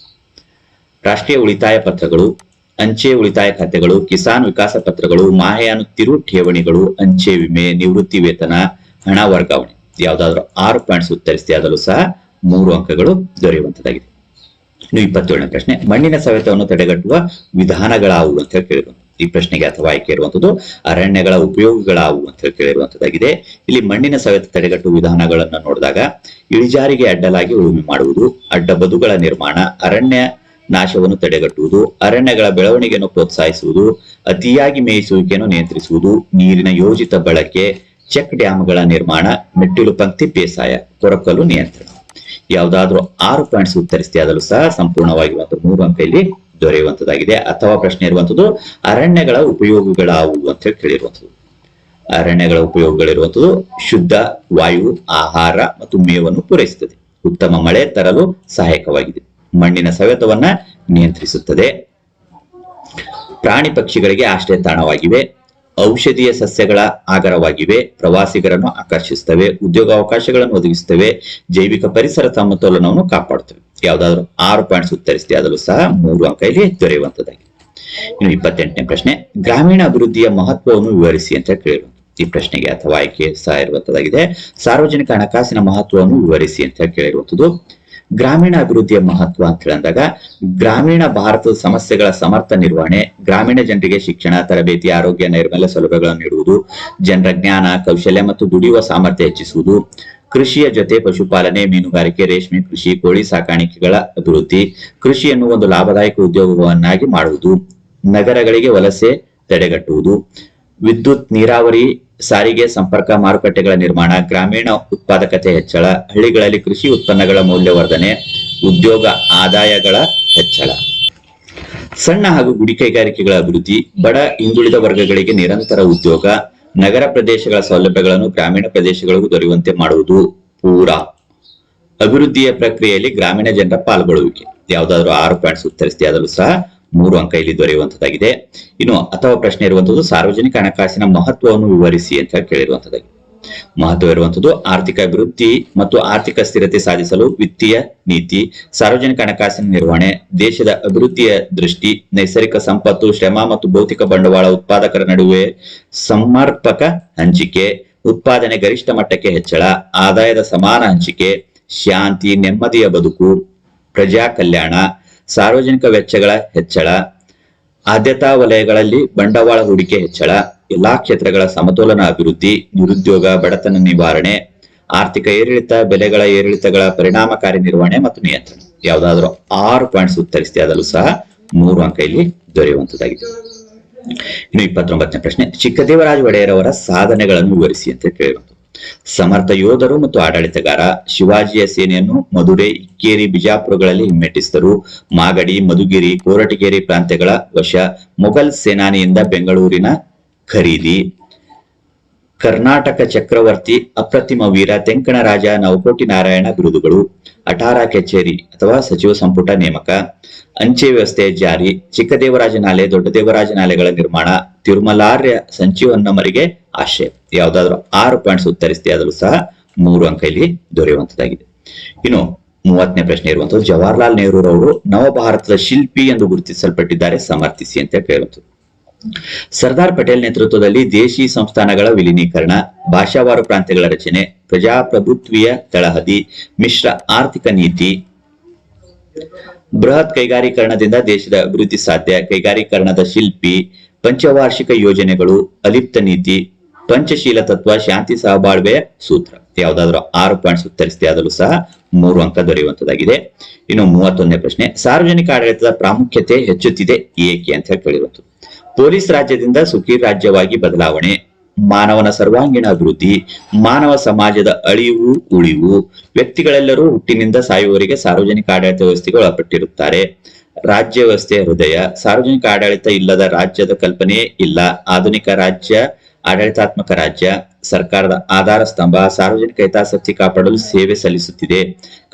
ರಾಷ್ಟ್ರೀಯ ಉಳಿತಾಯ ಪತ್ರಗಳು, ಅಂಚೆ ಉಳಿತಾಯ ಖಾತೆಗಳು, ಕಿಸಾನ್ ವಿಕಾಸ ಪತ್ರಗಳು, ಮಾಹೆಯಾನು ತಿರು ಠೇವಣಿಗಳು, ಅಂಚೆ ವಿಮೆ, ನಿವೃತ್ತಿ ವೇತನ, ಹಣ ವರ್ಗಾವಣೆ ಯಾವುದಾದ್ರೂ ಆರು ಪಾಯಿಂಟ್ಸ್ ಉತ್ತರಿಸಿದೆ ಸಹ ಮೂರು ಅಂಕಗಳು ದೊರೆಯುವಂತದ್ದಾಗಿದೆ. ಇನ್ನು ಇಪ್ಪತ್ತೇಳನೇ ಪ್ರಶ್ನೆ, ಮಣ್ಣಿನ ಸವೆತವನ್ನು ತಡೆಗಟ್ಟುವ ವಿಧಾನಗಳಾವು ಅಂತ ಕೇಳಿರುವಂತ ಈ ಪ್ರಶ್ನೆಗೆ ಅಥವಾ ಆಯ್ಕೆ ಇರುವಂತದ್ದು ಅರಣ್ಯಗಳ ಉಪಯೋಗಗಳಾವು ಅಂತ ಕೇಳಿರುವಂತದ್ದಾಗಿದೆ ಇಲ್ಲಿ ಮಣ್ಣಿನ ಸವೆತ ತಡೆಗಟ್ಟುವ ವಿಧಾನಗಳನ್ನು ನೋಡಿದಾಗ ಇಳಿಜಾರಿಗೆ ಅಡ್ಡಲಾಗಿ ಉಳುಮೆ ಮಾಡುವುದು, ಅಡ್ಡ ಬದುಗಳ ನಿರ್ಮಾಣ, ಅರಣ್ಯ ನಾಶವನ್ನು ತಡೆಗಟ್ಟುವುದು, ಅರಣ್ಯಗಳ ಬೆಳವಣಿಗೆಯನ್ನು ಪ್ರೋತ್ಸಾಹಿಸುವುದು, ಅತಿಯಾಗಿ ಮೇಯಿಸುವಿಕೆಯನ್ನು ನಿಯಂತ್ರಿಸುವುದು, ನೀರಿನ ಯೋಜಿತ ಬಳಕೆ, ಚೆಕ್ ಡ್ಯಾಮ್ಗಳ ನಿರ್ಮಾಣ, ಮೆಟ್ಟಿಲು ಪಂಕ್ತಿ ಬೇಸಾಯ ಕೊರಕಲು ನಿಯಂತ್ರಣ. ಯಾವುದಾದ್ರೂ ಆರು ಪಾಯಿಂಟ್ಸ್ ಉತ್ತರಿಸಿದೆ ಸಹ ಸಂಪೂರ್ಣವಾಗಿರುವಂತಹ ಮೂರು ಅಂಕ ಇಲ್ಲಿ ದೊರೆಯುವಂತದ್ದಾಗಿದೆ ಅಥವಾ ಪ್ರಶ್ನೆ ಇರುವಂತದ್ದು, ಅರಣ್ಯಗಳ ಉಪಯೋಗಗಳಾವುವು ಅಂತ ಹೇಳಿ ಕೇಳಿರುವಂಥದ್ದು ಅರಣ್ಯಗಳ ಉಪಯೋಗಗಳಿರುವಂತದ್ದು, ಶುದ್ಧ ವಾಯು, ಆಹಾರ ಮತ್ತು ಮೇವನ್ನು ಪೂರೈಸುತ್ತದೆ. ಉತ್ತಮ ಮಳೆ ತರಲು ಸಹಾಯಕವಾಗಿದೆ. ಮಣ್ಣಿನ ಸವೆತವನ್ನ ನಿಯಂತ್ರಿಸುತ್ತದೆ. ಪ್ರಾಣಿ ಪಕ್ಷಿಗಳಿಗೆ ಆಶ್ರಯ ತಾಣವಾಗಿವೆ. ಔಷಧೀಯ ಸಸ್ಯಗಳ ಆಗರವಾಗಿವೆ. ಪ್ರವಾಸಿಗರನ್ನು ಆಕರ್ಷಿಸುತ್ತವೆ. ಉದ್ಯೋಗಾವಕಾಶಗಳನ್ನು ಒದಗಿಸುತ್ತವೆ. ಜೈವಿಕ ಪರಿಸರ ಸಮತೋಲನವನ್ನು ಕಾಪಾಡುತ್ತವೆ. ಯಾವುದಾದ್ರೂ ಆರು ಪಾಯಿಂಟ್ಸ್ ಉತ್ತರಿಸಿದೆ ಅದರಲ್ಲೂ ಸಹ ಮೂರು ಅಂಕ ಇಲ್ಲಿ ದೊರೆಯುವಂತದ್ದಾಗಿದೆ. ಇನ್ನು ಇಪ್ಪತ್ತೆಂಟನೇ ಪ್ರಶ್ನೆ ಗ್ರಾಮೀಣ ಅಭಿವೃದ್ಧಿಯ ಮಹತ್ವವನ್ನು ವಿವರಿಸಿ ಅಂತ ಕೇಳಿರುವಂತ ಈ ಪ್ರಶ್ನೆಗೆ ಅಥವಾ ಆಯ್ಕೆ ಸಹ ಇರುವಂತದ್ದಾಗಿದೆ. ಸಾರ್ವಜನಿಕ ಹಣಕಾಸಿನ ಮಹತ್ವವನ್ನು ವಿವರಿಸಿ ಅಂತ ಕೇಳಿರುವಂತದ್ದು. ಗ್ರಾಮೀಣ ಅಭಿವೃದ್ಧಿಯ ಮಹತ್ವ ಅಂತ ಹೇಳಿದಾಗ, ಗ್ರಾಮೀಣ ಭಾರತದ ಸಮಸ್ಯೆಗಳ ಸಮರ್ಥ ನಿರ್ವಹಣೆ, ಗ್ರಾಮೀಣ ಜನರಿಗೆ ಶಿಕ್ಷಣ, ತರಬೇತಿ, ಆರೋಗ್ಯ, ನೈರ್ಮಲ್ಯ ಸೌಲಭ್ಯಗಳನ್ನು ನೀಡುವುದು, ಜನರ ಜ್ಞಾನ, ಕೌಶಲ್ಯ ಮತ್ತು ದುಡಿಯುವ ಸಾಮರ್ಥ್ಯ ಹೆಚ್ಚಿಸುವುದು ಕೃಷಿಯ ಜೊತೆ ಪಶುಪಾಲನೆ, ಮೀನುಗಾರಿಕೆ, ರೇಷ್ಮೆ ಕೃಷಿ, ಕೋಳಿ ಸಾಕಾಣಿಕೆಗಳ ಅಭಿವೃದ್ಧಿ ಕೃಷಿಯನ್ನು ಒಂದು ಲಾಭದಾಯಕ ಉದ್ಯೋಗವನ್ನಾಗಿ ಮಾಡುವುದು, ನಗರಗಳಿಗೆ ವಲಸೆ ತಡೆಗಟ್ಟುವುದು, ವಿದ್ಯುತ್, ನೀರಾವರಿ, ಸಾರಿಗೆ, ಸಂಪರ್ಕ ಮಾರುಕಟ್ಟೆಗಳ ನಿರ್ಮಾಣ, ಗ್ರಾಮೀಣ ಉತ್ಪಾದಕತೆ ಹೆಚ್ಚಳ, ಹಳ್ಳಿಗಳಲ್ಲಿ ಕೃಷಿ ಉತ್ಪನ್ನಗಳ ಮೌಲ್ಯವರ್ಧನೆ, ಉದ್ಯೋಗ ಆದಾಯಗಳ ಹೆಚ್ಚಳ. ಸಣ್ಣ ಹಾಗೂ ಗುಡಿ ಕೈಗಾರಿಕೆಗಳ ಅಭಿವೃದ್ಧಿ, ಬಡ ಹಿಂದುಳಿದ ವರ್ಗಗಳಿಗೆ ನಿರಂತರ ಉದ್ಯೋಗ ನಗರ ಪ್ರದೇಶಗಳ ಸೌಲಭ್ಯಗಳನ್ನು ಗ್ರಾಮೀಣ ಪ್ರದೇಶಗಳಿಗೂ ದೊರೆಯುವಂತೆ ಮಾಡುವುದು ಪೂರ. ಅಭಿವೃದ್ಧಿಯ ಪ್ರಕ್ರಿಯೆಯಲ್ಲಿ ಗ್ರಾಮೀಣ ಜನರ ಪಾಲ್ಗೊಳ್ಳುವಿಕೆ. ಯಾವುದಾದ್ರು ಆರು ಪಾಯಿಂಟ್ಸ್ ಉತ್ತರಿಸಿದೆ ಆದರೂ ಸಹ ಮೂರು ಅಂಕ ಇಲ್ಲಿ ದೊರೆಯುವಂತದ್ದಾಗಿದೆ ಇನ್ನು ಅಥವಾ ಪ್ರಶ್ನೆ ಇರುವಂತದ್ದು ಸಾರ್ವಜನಿಕ ಹಣಕಾಸಿನ ಮಹತ್ವವನ್ನು ವಿವರಿಸಿ ಅಂತ ಕೇಳಿರುವಂತದ್ದಾಗಿದೆ ಮಹತ್ವ ಇರುವಂತದ್ದು ಆರ್ಥಿಕ ಅಭಿವೃದ್ಧಿ ಮತ್ತು ಆರ್ಥಿಕ ಸ್ಥಿರತೆ ಸಾಧಿಸಲು ವಿತ್ತೀಯ ನೀತಿ, ಸಾರ್ವಜನಿಕ ಹಣಕಾಸಿನ ನಿರ್ವಹಣೆ, ದೇಶದ ಅಭಿವೃದ್ಧಿಯ ದೃಷ್ಟಿ, ನೈಸರ್ಗಿಕ ಸಂಪತ್ತು, ಶ್ರಮ ಮತ್ತು ಭೌತಿಕ ಬಂಡವಾಳ ಉತ್ಪಾದಕರ ನಡುವೆ ಸಮರ್ಪಕ ಹಂಚಿಕೆ, ಉತ್ಪಾದನೆ ಗರಿಷ್ಠ ಮಟ್ಟಕ್ಕೆ ಹೆಚ್ಚಳ, ಆದಾಯದ ಸಮಾನ ಹಂಚಿಕೆ, ಶಾಂತಿ, ನೆಮ್ಮದಿಯ ಬದುಕು, ಪ್ರಜಾ ಕಲ್ಯಾಣ, ಸಾರ್ವಜನಿಕ ವೆಚ್ಚಗಳ ಹೆಚ್ಚಳ, ಆದ್ಯತಾ ವಲಯಗಳಲ್ಲಿ ಬಂಡವಾಳ ಹೂಡಿಕೆ ಹೆಚ್ಚಳ ಎಲ್ಲಾ ಕ್ಷೇತ್ರಗಳ ಸಮತೋಲನ ಅಭಿವೃದ್ಧಿ, ನಿರುದ್ಯೋಗ, ಬಡತನ ನಿವಾರಣೆ, ಆರ್ಥಿಕ ಏರಿಳಿತ, ಬೆಲೆಗಳ ಏರಿಳಿತಗಳ ಪರಿಣಾಮಕಾರಿ ನಿರ್ವಹಣೆ ಮತ್ತು ನಿಯಂತ್ರಣ. ಯಾವ್ದಾದ್ರು ಆರು ಪಾಯಿಂಟ್ಸ್ ಉತ್ತರಿಸಿದೆ ಅದರಲ್ಲೂ ಸಹ ಮೂರು ಅಂಕ ಇಲ್ಲಿ ದೊರೆಯುವಂತದ್ದಾಗಿದೆ ಇನ್ನು ಇಪ್ಪತ್ತೊಂಬತ್ತನೇ ಪ್ರಶ್ನೆ, ಚಿಕ್ಕದೇವರಾಜ ಒಡೆಯರ್ ಸಾಧನೆಗಳನ್ನು ವಿವರಿಸಿ ಅಂತ ಕೇಳಿರುವಂತದ್ದು ಸಮರ್ಥ ಯೋಧರು ಮತ್ತು ಆಡಳಿತಗಾರ, ಶಿವಾಜಿಯ ಸೇನೆಯನ್ನು ಮಧುರೆ, ಇಕ್ಕೇರಿ, ಬಿಜಾಪುರಗಳಲ್ಲಿ ಹಿಮ್ಮೆಟ್ಟಿಸಿದರು. ಮಾಗಡಿ, ಮಧುಗಿರಿ, ಕೋರಟಗೇರಿ ಪ್ರಾಂತ್ಯಗಳ ವಶ, ಮೊಘಲ್ ಸೇನಾನಿಯಿಂದ ಬೆಂಗಳೂರಿನ ಖರೀದಿ. ಕರ್ನಾಟಕ ಚಕ್ರವರ್ತಿ ಅಪ್ರತಿಮ ವೀರ ತೆಂಕಣರಾಜ ನವಕೋಟಿ ನಾರಾಯಣ ಬಿರುದುಗಳು. ಅಠಾರ ಕಚೇರಿ ಅಥವಾ ಸಚಿವ ಸಂಪುಟ ನೇಮಕ. ಅಂಚೆ ವ್ಯವಸ್ಥೆ ಜಾರಿ. ಚಿಕ್ಕದೇವರಾಜ ನಾಲೆ, ದೊಡ್ಡದೇವರಾಜ ನಾಲೆಗಳ ನಿರ್ಮಾಣ. ತಿರುಮಲಾರ್ಯ ಸಂಚೀವನ್ನಮರಿಗೆ ಆಶಯ ಯಾವ್ದಾದ್ರು ಆರು ಪಾಯಿಂಟ್ಸ್ ಉತ್ತರಿಸಿದೆ ಸಹ ಮೂರು ಅಂಕ ಇಲ್ಲಿ ದೊರೆಯುವಂತದ್ದಾಗಿದೆ ಇನ್ನು ಮೂವತ್ತನೇ ಪ್ರಶ್ನೆ ಇರುವಂತದ್ದು ಜವಾಹರ್ಲಾಲ್ ನೆಹರೂರವರು ನವಭಾರತದ ಶಿಲ್ಪಿ ಎಂದು ಗುರುತಿಸಲ್ಪಟ್ಟಿದ್ದಾರೆ, ಸಮರ್ಥಿಸಿ ಅಂತ ಕೇಳುವಂಥದ್ದು. ಸರ್ದಾರ್ ಪಟೇಲ್ ನೇತೃತ್ವದಲ್ಲಿ ದೇಶಿ ಸಂಸ್ಥಾನಗಳ ವಿಲೀನೀಕರಣ, ಭಾಷಾವಾರು ಪ್ರಾಂತ್ಯಗಳ ರಚನೆ, ಪ್ರಜಾಪ್ರಭುತ್ವೀಯ ತಳಹದಿ, ಮಿಶ್ರ ಆರ್ಥಿಕ ನೀತಿ, ಬೃಹತ್ ಕೈಗಾರೀಕರಣದಿಂದ ದೇಶದ ಅಭಿವೃದ್ಧಿ ಸಾಧ್ಯ, ಕೈಗಾರೀಕರಣದ ಶಿಲ್ಪಿ, ಪಂಚವಾರ್ಷಿಕ ಯೋಜನೆಗಳು, ಅಲಿಪ್ತ ನೀತಿ, ಪಂಚಶೀಲ ತತ್ವ, ಶಾಂತಿ ಸಹಬಾಳ್ವೆಯ ಸೂತ್ರ. ಯಾವುದಾದ್ರು ಆರು ಪಾಯಿಂಟ್ಸ್ ಉತ್ತರಿಸಿದೆ ಆದರೂ ಸಹ ಮೂರು ಅಂಕ ದೊರೆಯುವಂತದ್ದಾಗಿದೆ ಇನ್ನು ಮೂವತ್ತೊಂದನೇ ಪ್ರಶ್ನೆ, ಸಾರ್ವಜನಿಕ ಆಡಳಿತದ ಪ್ರಾಮುಖ್ಯತೆ ಹೆಚ್ಚುತ್ತಿದೆ, ಏಕೆ ಅಂತ ಹೇಳಿ ಕೇಳಿರುವಂತದ್ದು ಪೊಲೀಸ್ ರಾಜ್ಯದಿಂದ ಸುಖಿ ರಾಜ್ಯವಾಗಿ ಬದಲಾವಣೆ. ಮಾನವನ ಸರ್ವಾಂಗೀಣ ಅಭಿವೃದ್ಧಿ, ಮಾನವ ಸಮಾಜದ ಅಳಿವು, ಉಳಿವು. ವ್ಯಕ್ತಿಗಳೆಲ್ಲರೂ ಹುಟ್ಟಿನಿಂದ ಸಾಯುವವರಿಗೆ ಸಾರ್ವಜನಿಕ ಆಡಳಿತ ವ್ಯವಸ್ಥೆಗೆ ಒಳಪಟ್ಟಿರುತ್ತಾರೆ. ರಾಜ್ಯ ವ್ಯವಸ್ಥೆಯ ಹೃದಯ, ಸಾರ್ವಜನಿಕ ಆಡಳಿತ ಇಲ್ಲದ ರಾಜ್ಯದ ಕಲ್ಪನೆಯೇ ಇಲ್ಲ. ಆಧುನಿಕ ರಾಜ್ಯ ಆಡಳಿತಾತ್ಮಕ ರಾಜ್ಯ. ಸರ್ಕಾರದ ಆಧಾರ ಸ್ತಂಭ ಸಾರ್ವಜನಿಕ ಹಿತಾಸಕ್ತಿ ಕಾಪಾಡಲು ಸೇವೆ ಸಲ್ಲಿಸುತ್ತಿದೆ.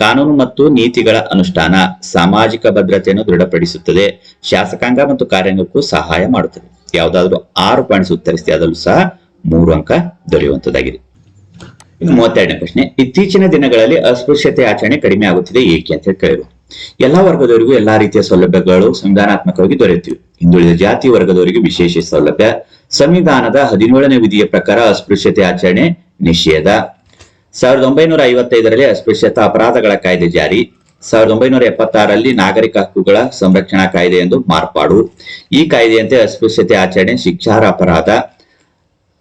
ಕಾನೂನು ಮತ್ತು ನೀತಿಗಳ ಅನುಷ್ಠಾನ ಸಾಮಾಜಿಕ ಭದ್ರತೆಯನ್ನು ದೃಢಪಡಿಸುತ್ತದೆ. ಶಾಸಕಾಂಗ ಮತ್ತು ಕಾರ್ಯಾಂಗಕ್ಕೂ ಸಹಾಯ ಮಾಡುತ್ತದೆ. ಯಾವುದಾದ್ರೂ ಆರು ಪಾಯಿಂಟ್ಸ್ ಉತ್ತರಿಸಿದೆ ಅದರಲ್ಲೂ ಸಹ ಮೂರು ಅಂಕ ದೊರೆಯುವಂತದ್ದಾಗಿದೆ ಇನ್ನು ಮೂವತ್ತೆರಡನೇ ಪ್ರಶ್ನೆ, ಇತ್ತೀಚಿನ ದಿನಗಳಲ್ಲಿ ಅಸ್ಪೃಶ್ಯತೆ ಆಚರಣೆ ಕಡಿಮೆ ಆಗುತ್ತಿದೆ, ಏಕೆ ಅಂತ ಕೇಳಿದ್ರು ಎಲ್ಲಾ ವರ್ಗದವರಿಗೂ ಎಲ್ಲಾ ರೀತಿಯ ಸೌಲಭ್ಯಗಳು ಸಂವಿಧಾನಾತ್ಮಕವಾಗಿ ದೊರೆಯುತ್ತಿವೆ. ಹಿಂದುಳಿದ ಜಾತಿ ವರ್ಗದವರಿಗೆ ವಿಶೇಷ ಸೌಲಭ್ಯ ಸಂವಿಧಾನದ ಹದಿನೇಳನೇ ವಿಧಿಯ ಪ್ರಕಾರ ಅಸ್ಪೃಶ್ಯತೆ ಆಚರಣೆ ನಿಷೇಧ. ಸಾವಿರದ ಒಂಬೈನೂರ ಐವತ್ತೈದರಲ್ಲಿ ಅಸ್ಪೃಶ್ಯತಾ ಅಪರಾಧಗಳ ಕಾಯ್ದೆ ಜಾರಿ. ಸಾವಿರದ ಒಂಬೈನೂರ ಎಪ್ಪತ್ತಾರರಲ್ಲಿ ನಾಗರಿಕ ಹಕ್ಕುಗಳ ಸಂರಕ್ಷಣಾ ಕಾಯ್ದೆ ಎಂದು ಮಾರ್ಪಾಡು. ಈ ಕಾಯ್ದೆಯಂತೆ ಅಸ್ಪೃಶ್ಯತೆ ಆಚರಣೆ ಶಿಕ್ಷಾರ ಅಪರಾಧ,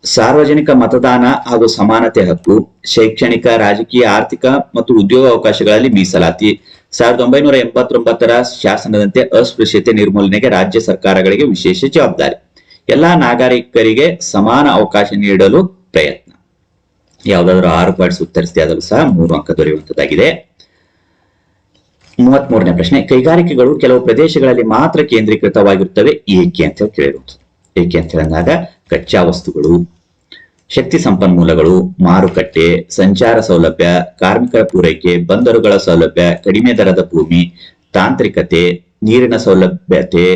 ಸಾರ್ವಜನಿಕ ಮತದಾನ ಹಾಗೂ ಸಮಾನತೆ ಹಕ್ಕು, ಶೈಕ್ಷಣಿಕ, ರಾಜಕೀಯ, ಆರ್ಥಿಕ ಮತ್ತು ಉದ್ಯೋಗ ಅವಕಾಶಗಳಲ್ಲಿ ಮೀಸಲಾತಿ. ಸಾವಿರದ ಒಂಬೈನೂರ ಎಂಬತ್ತೊಂಬತ್ತರ ಶಾಸನದಂತೆ ಅಸ್ಪೃಶ್ಯತೆ ನಿರ್ಮೂಲನೆಗೆ ರಾಜ್ಯ ಸರ್ಕಾರಗಳಿಗೆ ವಿಶೇಷ ಜವಾಬ್ದಾರಿ. ಎಲ್ಲಾ ನಾಗರಿಕರಿಗೆ ಸಮಾನ ಅವಕಾಶ ನೀಡಲು ಪ್ರಯತ್ನ. ಯಾವ್ದಾದ್ರು ಆರು ಪಾಯಿಂಟ್ಸ್ ಉತ್ತರಿಸಿದೆ ಆದರೂ ಸಹ ಮೂರು ಅಂಕ ದೊರೆಯುವಂತದ್ದಾಗಿದೆ. ಮೂವತ್ತ್ ಮೂರನೇ ಪ್ರಶ್ನೆ, ಕೈಗಾರಿಕೆಗಳು ಕೆಲವು ಪ್ರದೇಶಗಳಲ್ಲಿ ಮಾತ್ರ ಕೇಂದ್ರೀಕೃತವಾಗಿರುತ್ತವೆ, ಏಕೆ ಅಂತ ಹೇಳಿ ಕೇಳಿರುವುದು ಏಕೆ ಅಂತ ಹೇಳಿದಾಗ, ಕಚ್ಚಾ ವಸ್ತುಗಳು, ಶಕ್ತಿ ಸಂಪನ್ಮೂಲಗಳು, ಮಾರುಕಟ್ಟೆ, ಸಂಚಾರ ಸೌಲಭ್ಯ, ಕಾರ್ಮಿಕರ ಪೂರೈಕೆ, ಬಂದರುಗಳ ಸೌಲಭ್ಯ, ಕಡಿಮೆ ದರದ ಭೂಮಿ, ತಾಂತ್ರಿಕತೆ, ನೀರಿನ ಸೌಲಭ್ಯತೆ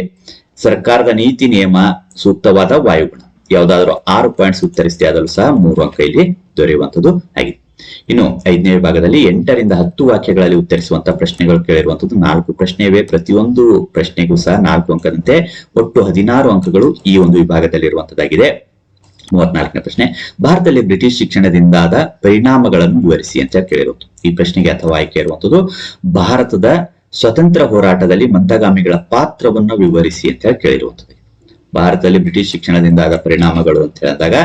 ಸರ್ಕಾರದ ನೀತಿ ನಿಯಮ ಸೂಕ್ತವಾದ ವಾಯುಗುಣ. ಯಾವ್ದಾದ್ರು ಆರು ಪಾಯಿಂಟ್ಸ್ ಉತ್ತರಿಸಿದೆ ಆದರೂ ಸಹ ಮೂರು ಅಂಕ ಇಲ್ಲಿ ದೊರೆಯುವಂತದ್ದು ಆಗಿದೆ. ಇನ್ನು ಐದನೇ ವಿಭಾಗದಲ್ಲಿ ಎಂಟರಿಂದ ಹತ್ತು ವಾಕ್ಯಗಳಲ್ಲಿ ಉತ್ತರಿಸುವಂತಹ ಪ್ರಶ್ನೆಗಳು ಕೇಳಿರುವಂತದ್ದು ನಾಲ್ಕು ಪ್ರಶ್ನೆ ಇವೆ ಪ್ರತಿಯೊಂದು ಪ್ರಶ್ನೆಗೂ ಸಹ ನಾಲ್ಕು ಅಂಕದಂತೆ ಒಟ್ಟು ಹದಿನಾರು ಅಂಕಗಳು ಈ ಒಂದು ವಿಭಾಗದಲ್ಲಿ ಇರುವಂತದ್ದಾಗಿದೆ ಮೂವತ್ನಾಲ್ಕನೇ ಪ್ರಶ್ನೆ, ಭಾರತದಲ್ಲಿ ಬ್ರಿಟಿಷ್ ಶಿಕ್ಷಣದಿಂದಾದ ಪರಿಣಾಮಗಳನ್ನು ವಿವರಿಸಿ ಅಂತ ಕೇಳಿರುವಂಥದ್ದು. ಈ ಪ್ರಶ್ನೆಗೆ ಅಥವಾ ಆಯ್ಕೆ ಇರುವಂತದ್ದು ಭಾರತದ ಸ್ವತಂತ್ರ ಹೋರಾಟದಲ್ಲಿ ಮಂದಗಾಮಿಗಳ ಪಾತ್ರವನ್ನು ವಿವರಿಸಿ ಅಂತ ಹೇಳಿ ಕೇಳಿರುವಂಥದ್ದು. ಭಾರತದಲ್ಲಿ ಬ್ರಿಟಿಷ್ ಶಿಕ್ಷಣದಿಂದಾದ ಪರಿಣಾಮಗಳು ಅಂತ ಹೇಳಿದಾಗ,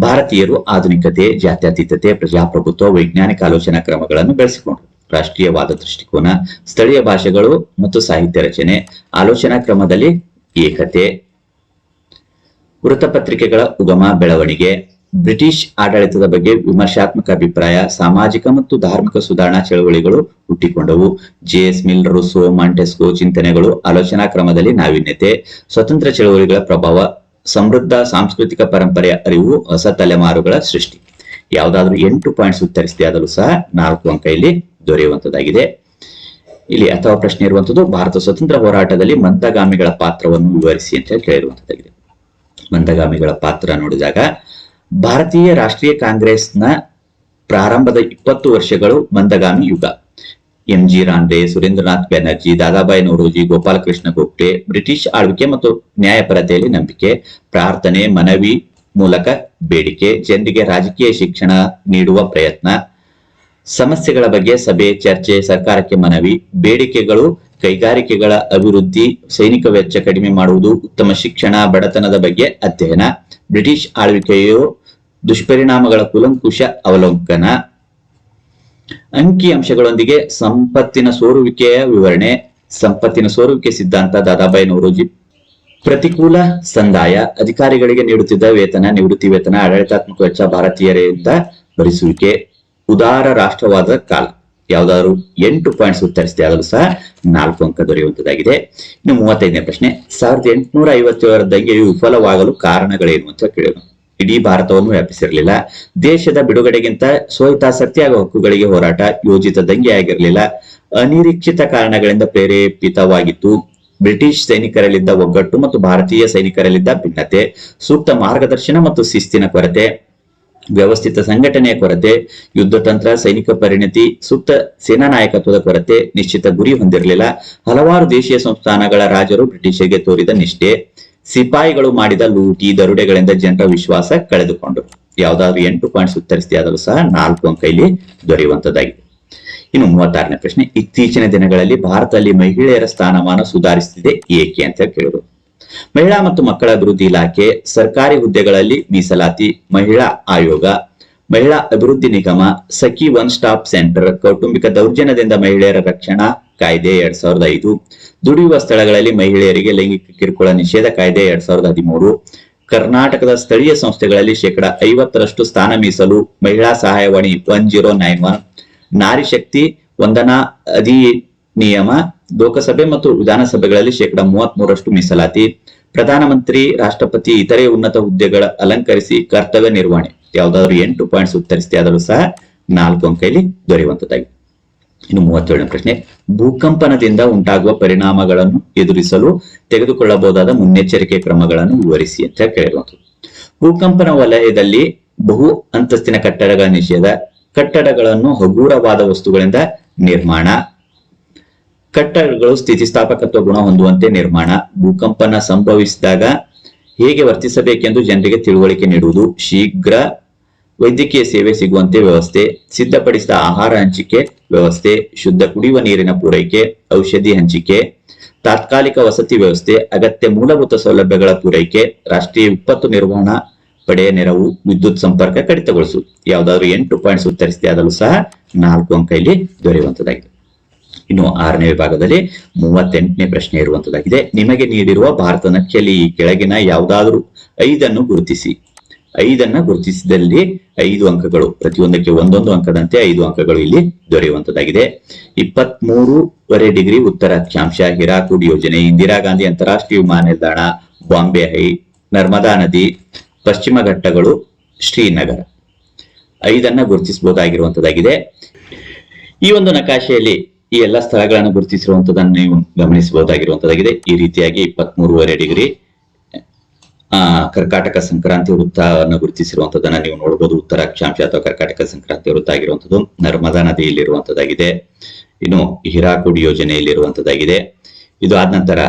ಭಾರತೀಯರು ಆಧುನಿಕತೆ, ಜಾತ್ಯತೀತತೆ, ಪ್ರಜಾಪ್ರಭುತ್ವ, ವೈಜ್ಞಾನಿಕ ಆಲೋಚನಾ ಕ್ರಮಗಳನ್ನು ಬೆಳೆಸಿಕೊಂಡರು. ರಾಷ್ಟ್ರೀಯವಾದ ದೃಷ್ಟಿಕೋನ, ಸ್ಥಳೀಯ ಭಾಷೆಗಳು ಮತ್ತು ಸಾಹಿತ್ಯ ರಚನೆ, ಆಲೋಚನಾ ಕ್ರಮದಲ್ಲಿ ಏಕತೆ, ವೃತ್ತಪತ್ರಿಕೆಗಳ ಉಗಮ, ಬೆಳವಣಿಗೆ ಬ್ರಿಟಿಷ್ ಆಡಳಿತದ ಬಗ್ಗೆ ವಿಮರ್ಶಾತ್ಮಕ ಅಭಿಪ್ರಾಯ, ಸಾಮಾಜಿಕ ಮತ್ತು ಧಾರ್ಮಿಕ ಸುಧಾರಣಾ ಚಳವಳಿಗಳು ಹುಟ್ಟಿಕೊಂಡವು. J. S. Mill Rousseau Montesquieu ಚಿಂತನೆಗಳು ಆಲೋಚನಾ ಕ್ರಮದಲ್ಲಿ ನಾವೀನ್ಯತೆ, ಸ್ವತಂತ್ರ ಚಳವಳಿಗಳ ಪ್ರಭಾವ, ಸಮೃದ್ಧ ಸಾಂಸ್ಕೃತಿಕ ಪರಂಪರೆಯ ಅರಿವು, ಹೊಸ ತಲೆಮಾರುಗಳ ಸೃಷ್ಟಿ. ಯಾವ್ದಾದ್ರು ಎಂಟು ಪಾಯಿಂಟ್ಸ್ ಉತ್ತರಿಸಿದೆ ಆದರೂ ಸಹ ನಾಲ್ಕು ಅಂಕ ಇಲ್ಲಿ ದೊರೆಯುವಂತದ್ದಾಗಿದೆ ಇಲ್ಲಿ ಅಥವಾ ಪ್ರಶ್ನೆ ಇರುವಂತದ್ದು ಭಾರತ ಸ್ವತಂತ್ರ ಹೋರಾಟದಲ್ಲಿ ಮಂದಗಾಮಿಗಳ ಪಾತ್ರವನ್ನು ವಿವರಿಸಿ ಅಂತ ಹೇಳಿ ಕೇಳಿರುವಂತದ್ದಾಗಿದೆ ಮಂದಗಾಮಿಗಳ ಪಾತ್ರ ನೋಡಿದಾಗ ಭಾರತೀಯ ರಾಷ್ಟ್ರೀಯ ಕಾಂಗ್ರೆಸ್ನ ಪ್ರಾರಂಭದ ಇಪ್ಪತ್ತು ವರ್ಷಗಳು ಮಂದಗಾಮಿ ಯುಗ. ಎಂ. ಜಿ. ರಾಂಡೆ ಸುರೇಂದ್ರನಾಥ್ ಬ್ಯಾನರ್ಜಿ, ದಾದಾಬಾಯಿ ನವರೋಜಿ, ಗೋಪಾಲಕೃಷ್ಣ ಗೋಪ್ಟೆ ಬ್ರಿಟಿಷ್ ಆಳ್ವಿಕೆ ಮತ್ತು ನ್ಯಾಯಪರತೆಯಲ್ಲಿ ನಂಬಿಕೆ, ಪ್ರಾರ್ಥನೆ, ಮನವಿ ಮೂಲಕ ಬೇಡಿಕೆ, ಜನರಿಗೆ ರಾಜಕೀಯ ಶಿಕ್ಷಣ ನೀಡುವ ಪ್ರಯತ್ನ, ಸಮಸ್ಯೆಗಳ ಬಗ್ಗೆ ಸಭೆ, ಚರ್ಚೆ, ಸರ್ಕಾರಕ್ಕೆ ಮನವಿ, ಬೇಡಿಕೆಗಳು, ಕೈಗಾರಿಕೆಗಳ ಅಭಿವೃದ್ಧಿ, ಸೈನಿಕ ವೆಚ್ಚ ಕಡಿಮೆ ಮಾಡುವುದು, ಉತ್ತಮ ಶಿಕ್ಷಣ, ಬಡತನದ ಬಗ್ಗೆ ಅಧ್ಯಯನ, ಬ್ರಿಟಿಷ್ ಆಳ್ವಿಕೆಯು ದುಷ್ಪರಿಣಾಮಗಳ ಕುಲಂಕುಷ ಅವಲೋಕನ. ಅಂಕಿ ಅಂಶಗಳೊಂದಿಗೆ ಸಂಪತ್ತಿನ ಸೋರುವಿಕೆಯ ವಿವರಣೆ. ಸಂಪತ್ತಿನ ಸೋರುವಿಕೆ ಸಿದ್ಧಾಂತ ದಾದಾಬಾಯಿ ನವರೋಜಿ. ಪ್ರತಿಕೂಲ ಸಂದಾಯ ಅಧಿಕಾರಿಗಳಿಗೆ ನೀಡುತ್ತಿದ್ದ ವೇತನ, ನಿವೃತ್ತಿ ವೇತನ, ಆಡಳಿತಾತ್ಮಕ ವೆಚ್ಚ ಭಾರತೀಯರಿಂದ ಭರಿಸುವಿಕೆ. ಉದಾರ ರಾಷ್ಟ್ರವಾದ ಕಾಲ. ಯಾವ್ದಾದ್ರು ಎಂಟು ಪಾಯಿಂಟ್ಸ್ ಉತ್ತರಿಸಿದೆ, ಆದರೂ ಸಹ ನಾಲ್ಕು ಅಂಕ ದೊರೆಯುವಂತದ್ದಾಗಿದೆ ಇನ್ನು ಮೂವತ್ತೈದನೇ ಪ್ರಶ್ನೆ, ಸಾವಿರದ ಎಂಟುನೂರ ಐವತ್ತೇಳರ ದಂಗೆಯು ವಿಫಲವಾಗಲು ಕಾರಣಗಳೇನು ಅಂತ ಕೇಳಿದ್ರು ಇಡೀ ಭಾರತವನ್ನು ವ್ಯಾಪಿಸಿರಲಿಲ್ಲ. ದೇಶದ ಬಿಡುಗಡೆಗಿಂತ ಸ್ವಹಿತಾಸಕ್ತಿ ಸತ್ಯಾಗ ಹಕ್ಕುಗಳಿಗೆ ಹೋರಾಟ ಯೋಜಿತ ದಂಗೆ ಆಗಿರಲಿಲ್ಲ ಅನಿರೀಕ್ಷಿತ ಕಾರಣಗಳಿಂದ ಪ್ರೇರೇಪಿತವಾಗಿತ್ತು. ಬ್ರಿಟಿಷ್ ಸೈನಿಕರಲ್ಲಿದ್ದ ಒಗ್ಗಟ್ಟು ಮತ್ತು ಭಾರತೀಯ ಸೈನಿಕರಲ್ಲಿದ್ದ ಭಿನ್ನತೆ, ಸೂಕ್ತ ಮಾರ್ಗದರ್ಶನ ಮತ್ತು ಶಿಸ್ತಿನ ಕೊರತೆ, ವ್ಯವಸ್ಥಿತ ಸಂಘಟನೆಯ ಕೊರತೆ, ಯುದ್ಧ ತಂತ್ರ, ಸೈನಿಕ ಪರಿಣತಿ, ಸೂಕ್ತ ಸೇನಾ ನಾಯಕತ್ವದ ಕೊರತೆ, ನಿಶ್ಚಿತ ಗುರಿ ಹೊಂದಿರಲಿಲ್ಲ. ಹಲವಾರು ದೇಶೀಯ ಸಂಸ್ಥಾನಗಳ ರಾಜರು ಬ್ರಿಟಿಷರಿಗೆ ತೋರಿದ ನಿಷ್ಠೆ. ಸಿಪಾಯಿಗಳು ಮಾಡಿದ ಲೂಟಿ, ದರುಡೆಗಳಿಂದ ಜನರ ವಿಶ್ವಾಸ ಕಳೆದುಕೊಂಡರು. ಯಾವ್ದಾದ್ರು ಎಂಟು ಪಾಯಿಂಟ್ಸ್ ಉತ್ತರಿಸಿದೆ ಸಹ ನಾಲ್ಕು ಅಂಕ ಇಲ್ಲಿ ದೊರೆಯುವಂತದ್ದಾಗಿದೆ ಇನ್ನು ಮೂವತ್ತಾರನೇ ಪ್ರಶ್ನೆ, ಇತ್ತೀಚಿನ ದಿನಗಳಲ್ಲಿ ಭಾರತದಲ್ಲಿ ಮಹಿಳೆಯರ ಸ್ಥಾನಮಾನ ಸುಧಾರಿಸುತ್ತಿದೆ ಏಕೆ ಅಂತ ಕೇಳಿದರು ಮಹಿಳಾ ಮತ್ತು ಮಕ್ಕಳ ಅಭಿವೃದ್ಧಿ ಇಲಾಖೆ ಸರ್ಕಾರಿ ಹುದ್ದೆಗಳಲ್ಲಿ ಮೀಸಲಾತಿ, ಮಹಿಳಾ ಆಯೋಗ ಮಹಿಳಾ ಅಭಿವೃದ್ಧಿ ನಿಗಮ ಸಖಿ ಒನ್ ಸ್ಟಾಪ್ ಸೆಂಟರ್ ಕೌಟುಂಬಿಕ ದೌರ್ಜನ್ಯದಿಂದ ಮಹಿಳೆಯರ ರಕ್ಷಣಾ ಕಾಯ್ದೆ ಎರಡ್ ಸಾವಿರದ ಐದು. ದುಡಿಯುವ ಸ್ಥಳಗಳಲ್ಲಿ ಮಹಿಳೆಯರಿಗೆ ಲೈಂಗಿಕ ಕಿರುಕುಳ ನಿಷೇಧ ಕಾಯ್ದೆ ಎರಡ್ ಸಾವಿರದ ಹದಿಮೂರು. ಕರ್ನಾಟಕದ ಸ್ಥಳೀಯ ಸಂಸ್ಥೆಗಳಲ್ಲಿ ಶೇಕಡ ಐವತ್ತರಷ್ಟು ಸ್ಥಾನ ಮೀಸಲು ಮಹಿಳಾ ಸಹಾಯವಾಣಿ one zero nine one. Nari Shakti ವಂದನಾ ಅಧಿನಿಯಮ ಲೋಕಸಭೆ ಮತ್ತು ವಿಧಾನಸಭೆಗಳಲ್ಲಿ ಶೇಕಡ ಮೂವತ್ತ್ ಮೂರಷ್ಟು ಮೀಸಲಾತಿ. ಪ್ರಧಾನಮಂತ್ರಿ, ರಾಷ್ಟ್ರಪತಿ, ಇತರೆ ಉನ್ನತ ಹುದ್ದೆಗಳ ಅಲಂಕರಿಸಿ ಕರ್ತವ್ಯ ನಿರ್ವಹಣೆ. ಯಾವ್ದಾದ್ರು ಎಂಟು ಪಾಯಿಂಟ್ಸ್ ಉತ್ತರಿಸಿದೆ ಆದರೂ ಸಹ ನಾಲ್ಕು ಅಂಕ ಇಲ್ಲಿ ದೊರೆಯುವಂತದ್ದಾಗಿದೆ ಇನ್ನು ಮೂವತ್ತೇಳನೇ ಪ್ರಶ್ನೆ, ಭೂಕಂಪನದಿಂದ ಉಂಟಾಗುವ ಪರಿಣಾಮಗಳನ್ನು ಎದುರಿಸಲು ತೆಗೆದುಕೊಳ್ಳಬಹುದಾದ ಮುನ್ನೆಚ್ಚರಿಕೆ ಕ್ರಮಗಳನ್ನು ವಿವರಿಸಿ ಅಂತ ಕೇಳಿರುವಂಥದ್ದು. ಭೂಕಂಪನ ವಲಯದಲ್ಲಿ ಬಹು ಅಂತಸ್ತಿನ ಕಟ್ಟಡಗಳ ನಿಷೇಧ, ಕಟ್ಟಡಗಳನ್ನು ಹಗೂರವಾದ ವಸ್ತುಗಳಿಂದ ನಿರ್ಮಾಣ, ಕಟ್ಟಡಗಳು ಸ್ಥಿತಿಸ್ಥಾಪಕತ್ವ ಗುಣ ಹೊಂದುವಂತೆ ನಿರ್ಮಾಣ, ಭೂಕಂಪನ ಸಂಭವಿಸಿದಾಗ ಹೇಗೆ ವರ್ತಿಸಬೇಕೆಂದು ಜನರಿಗೆ ತಿಳುವಳಿಕೆ ನೀಡುವುದು ಶೀಘ್ರ ವೈದ್ಯಕೀಯ ಸೇವೆ ಸಿಗುವಂತೆ ವ್ಯವಸ್ಥೆ, ಸಿದ್ಧಪಡಿಸಿದ ಆಹಾರ ಹಂಚಿಕೆ ವ್ಯವಸ್ಥೆ, ಶುದ್ಧ ಕುಡಿಯುವ ನೀರಿನ ಪೂರೈಕೆ, ಔಷಧಿ ಹಂಚಿಕೆ, ತಾತ್ಕಾಲಿಕ ವಸತಿ ವ್ಯವಸ್ಥೆ, ಅಗತ್ಯ ಮೂಲಭೂತ ಸೌಲಭ್ಯಗಳ ಪೂರೈಕೆ, ರಾಷ್ಟ್ರೀಯ ವಿಪತ್ತು ನಿರ್ವಹಣಾ, ಪಡೆಯ ನೆರವು, ವಿದ್ಯುತ್ ಸಂಪರ್ಕ ಕಡಿತಗೊಳಿಸು. ಯಾವ್ದಾದ್ರು ಎಂಟು ಪಾಯಿಂಟ್ಸ್ ಉತ್ತರಿಸಿದೆ ಆದರೂ ಸಹ ನಾಲ್ಕು ಅಂಕ ಇಲ್ಲಿ ದೊರೆಯುವಂತದ್ದಾಗಿದೆ ಇನ್ನು ಆರನೇ ವಿಭಾಗದಲ್ಲಿ ಮೂವತ್ತೆಂಟನೇ ಪ್ರಶ್ನೆ ಇರುವಂತದ್ದಾಗಿದೆ ನಿಮಗೆ ನೀಡಿರುವ ಭಾರತ ನಕ್ಷೆಯಲ್ಲಿ ಈ ಕೆಳಗಿನ ಯಾವುದಾದ್ರೂ ಐದನ್ನು ಗುರುತಿಸಿ. ಐದನ್ನ ಗುರುತಿಸಿದಲ್ಲಿ ಐದು ಅಂಕಗಳು. ಪ್ರತಿಯೊಂದಕ್ಕೆ ಒಂದೊಂದು ಅಂಕದಂತೆ ಐದು ಅಂಕಗಳು ಇಲ್ಲಿ ದೊರೆಯುವಂತದ್ದಾಗಿದೆ. ಇಪ್ಪತ್ಮೂರುವರೆ ಡಿಗ್ರಿ ಉತ್ತರ ಅಕ್ಷಾಂಶ ಹಿರಾಕುಡ್ ಯೋಜನೆ, ಇಂದಿರಾ ಗಾಂಧಿ ಅಂತಾರಾಷ್ಟ್ರೀಯ ವಿಮಾನ ನಿಲ್ದಾಣ, ಬಾಂಬೆ ಹೈ, ನರ್ಮದಾ ನದಿ, ಪಶ್ಚಿಮ ಘಟ್ಟಗಳು, ಶ್ರೀನಗರ. ಐದನ್ನ ಗುರುತಿಸಬಹುದಾಗಿರುವಂತದ್ದಾಗಿದೆ. ಈ ಒಂದು ನಕಾಶೆಯಲ್ಲಿ ಈ ಎಲ್ಲ ಸ್ಥಳಗಳನ್ನು ಗುರುತಿಸಿರುವಂತದನ್ನು ನೀವು ಗಮನಿಸಬಹುದಾಗಿರುವಂತದ್ದಾಗಿದೆ. ಈ ರೀತಿಯಾಗಿ ಇಪ್ಪತ್ತ್ ಮೂರುವರೆ ಡಿಗ್ರಿ ಆ, ಕರ್ಕಾಟಕ ಸಂಕ್ರಾಂತಿ ವೃತ್ತವನ್ನು ಗುರುತಿಸಿರುವಂತದನ್ನ ನೀವು ನೋಡಬಹುದು ಉತ್ತರ ಅಕ್ಷಾಂಶ ಅಥವಾ ಕರ್ಕಾಟಕ ಸಂಕ್ರಾಂತಿ ವೃತ್ತ ಆಗಿರುವಂತದ್ದು ನರ್ಮದಾ ನದಿಯಲ್ಲಿರುವಂತದ್ದಾಗಿದೆ ಇನ್ನು ಹಿರಾಕುಡಿ ಯೋಜನೆಯಲ್ಲಿರುವಂತದ್ದಾಗಿದೆ ಇದು ಆದ ನಂತರ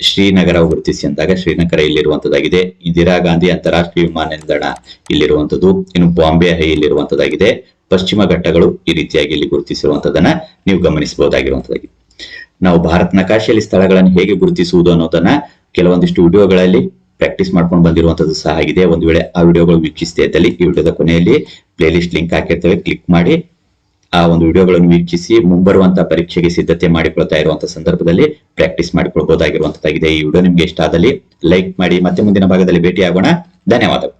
ಶ್ರೀನಗರ ಗುರುತಿಸಿ ಅಂದಾಗ ಶ್ರೀನಗರ ಇಲ್ಲಿರುವಂತದ್ದಾಗಿದೆ ಇಂದಿರಾ ಗಾಂಧಿ ಅಂತಾರಾಷ್ಟ್ರೀಯ ವಿಮಾನ ನಿಲ್ದಾಣ ಇಲ್ಲಿರುವಂತದ್ದು ಇನ್ನು ಬಾಂಬೆ ಹೈ ಇಲ್ಲಿರುವಂತದ್ದಾಗಿದೆ ಪಶ್ಚಿಮ ಘಟ್ಟಗಳು ಈ ರೀತಿಯಾಗಿ ಇಲ್ಲಿ ಗುರುತಿಸಿರುವಂತದನ್ನ ನೀವು ಗಮನಿಸಬಹುದಾಗಿರುವಂತದ್ದಾಗಿದೆ ನಾವು ಭಾರತ ನಕಾಶೆಯಲ್ಲಿ ಸ್ಥಳಗಳನ್ನು ಹೇಗೆ ಗುರುತಿಸುವುದು ಅನ್ನೋದನ್ನ ಕೆಲವೊಂದಿಷ್ಟು ವಿಡಿಯೋಗಳಲ್ಲಿ ಪ್ರಾಕ್ಟೀಸ್ ಮಾಡ್ಕೊಂಡು ಬಂದಿರುವಂತದ್ದು ಸಹ ಆಗಿದೆ. ಒಂದು ವೇಳೆ ಆ ವಿಡಿಯೋಗಳು ವೀಕ್ಷಿಸದೇ ಇದ್ದಲ್ಲಿ ಈ ವಿಡಿಯೋದ ಕೊನೆಯಲ್ಲಿ ಪ್ಲೇಲಿಸ್ಟ್ ಲಿಂಕ್ ಹಾಕಿರ್ತೇವೆ. ಕ್ಲಿಕ್ ಮಾಡಿ ಆ ಒಂದು ವಿಡಿಯೋಗಳನ್ನು ವೀಕ್ಷಿಸಿ ಮುಂಬರುವಂತಹ ಪರೀಕ್ಷೆಗೆ ಸಿದ್ಧತೆ ಮಾಡಿಕೊಳ್ತಾ ಇರುವಂತಹ ಸಂದರ್ಭದಲ್ಲಿ ಪ್ರಾಕ್ಟೀಸ್ ಮಾಡಿಕೊಳ್ಬಹುದಾಗಿರುವಂತದ್ದಾಗಿದೆ ಈ ವಿಡಿಯೋ ನಿಮ್ಗೆ ಇಷ್ಟ ಆದಲ್ಲಿ ಲೈಕ್ ಮಾಡಿ ಮತ್ತೆ ಮುಂದಿನ ಭಾಗದಲ್ಲಿ ಭೇಟಿ ಆಗೋಣ ಧನ್ಯವಾದಗಳು.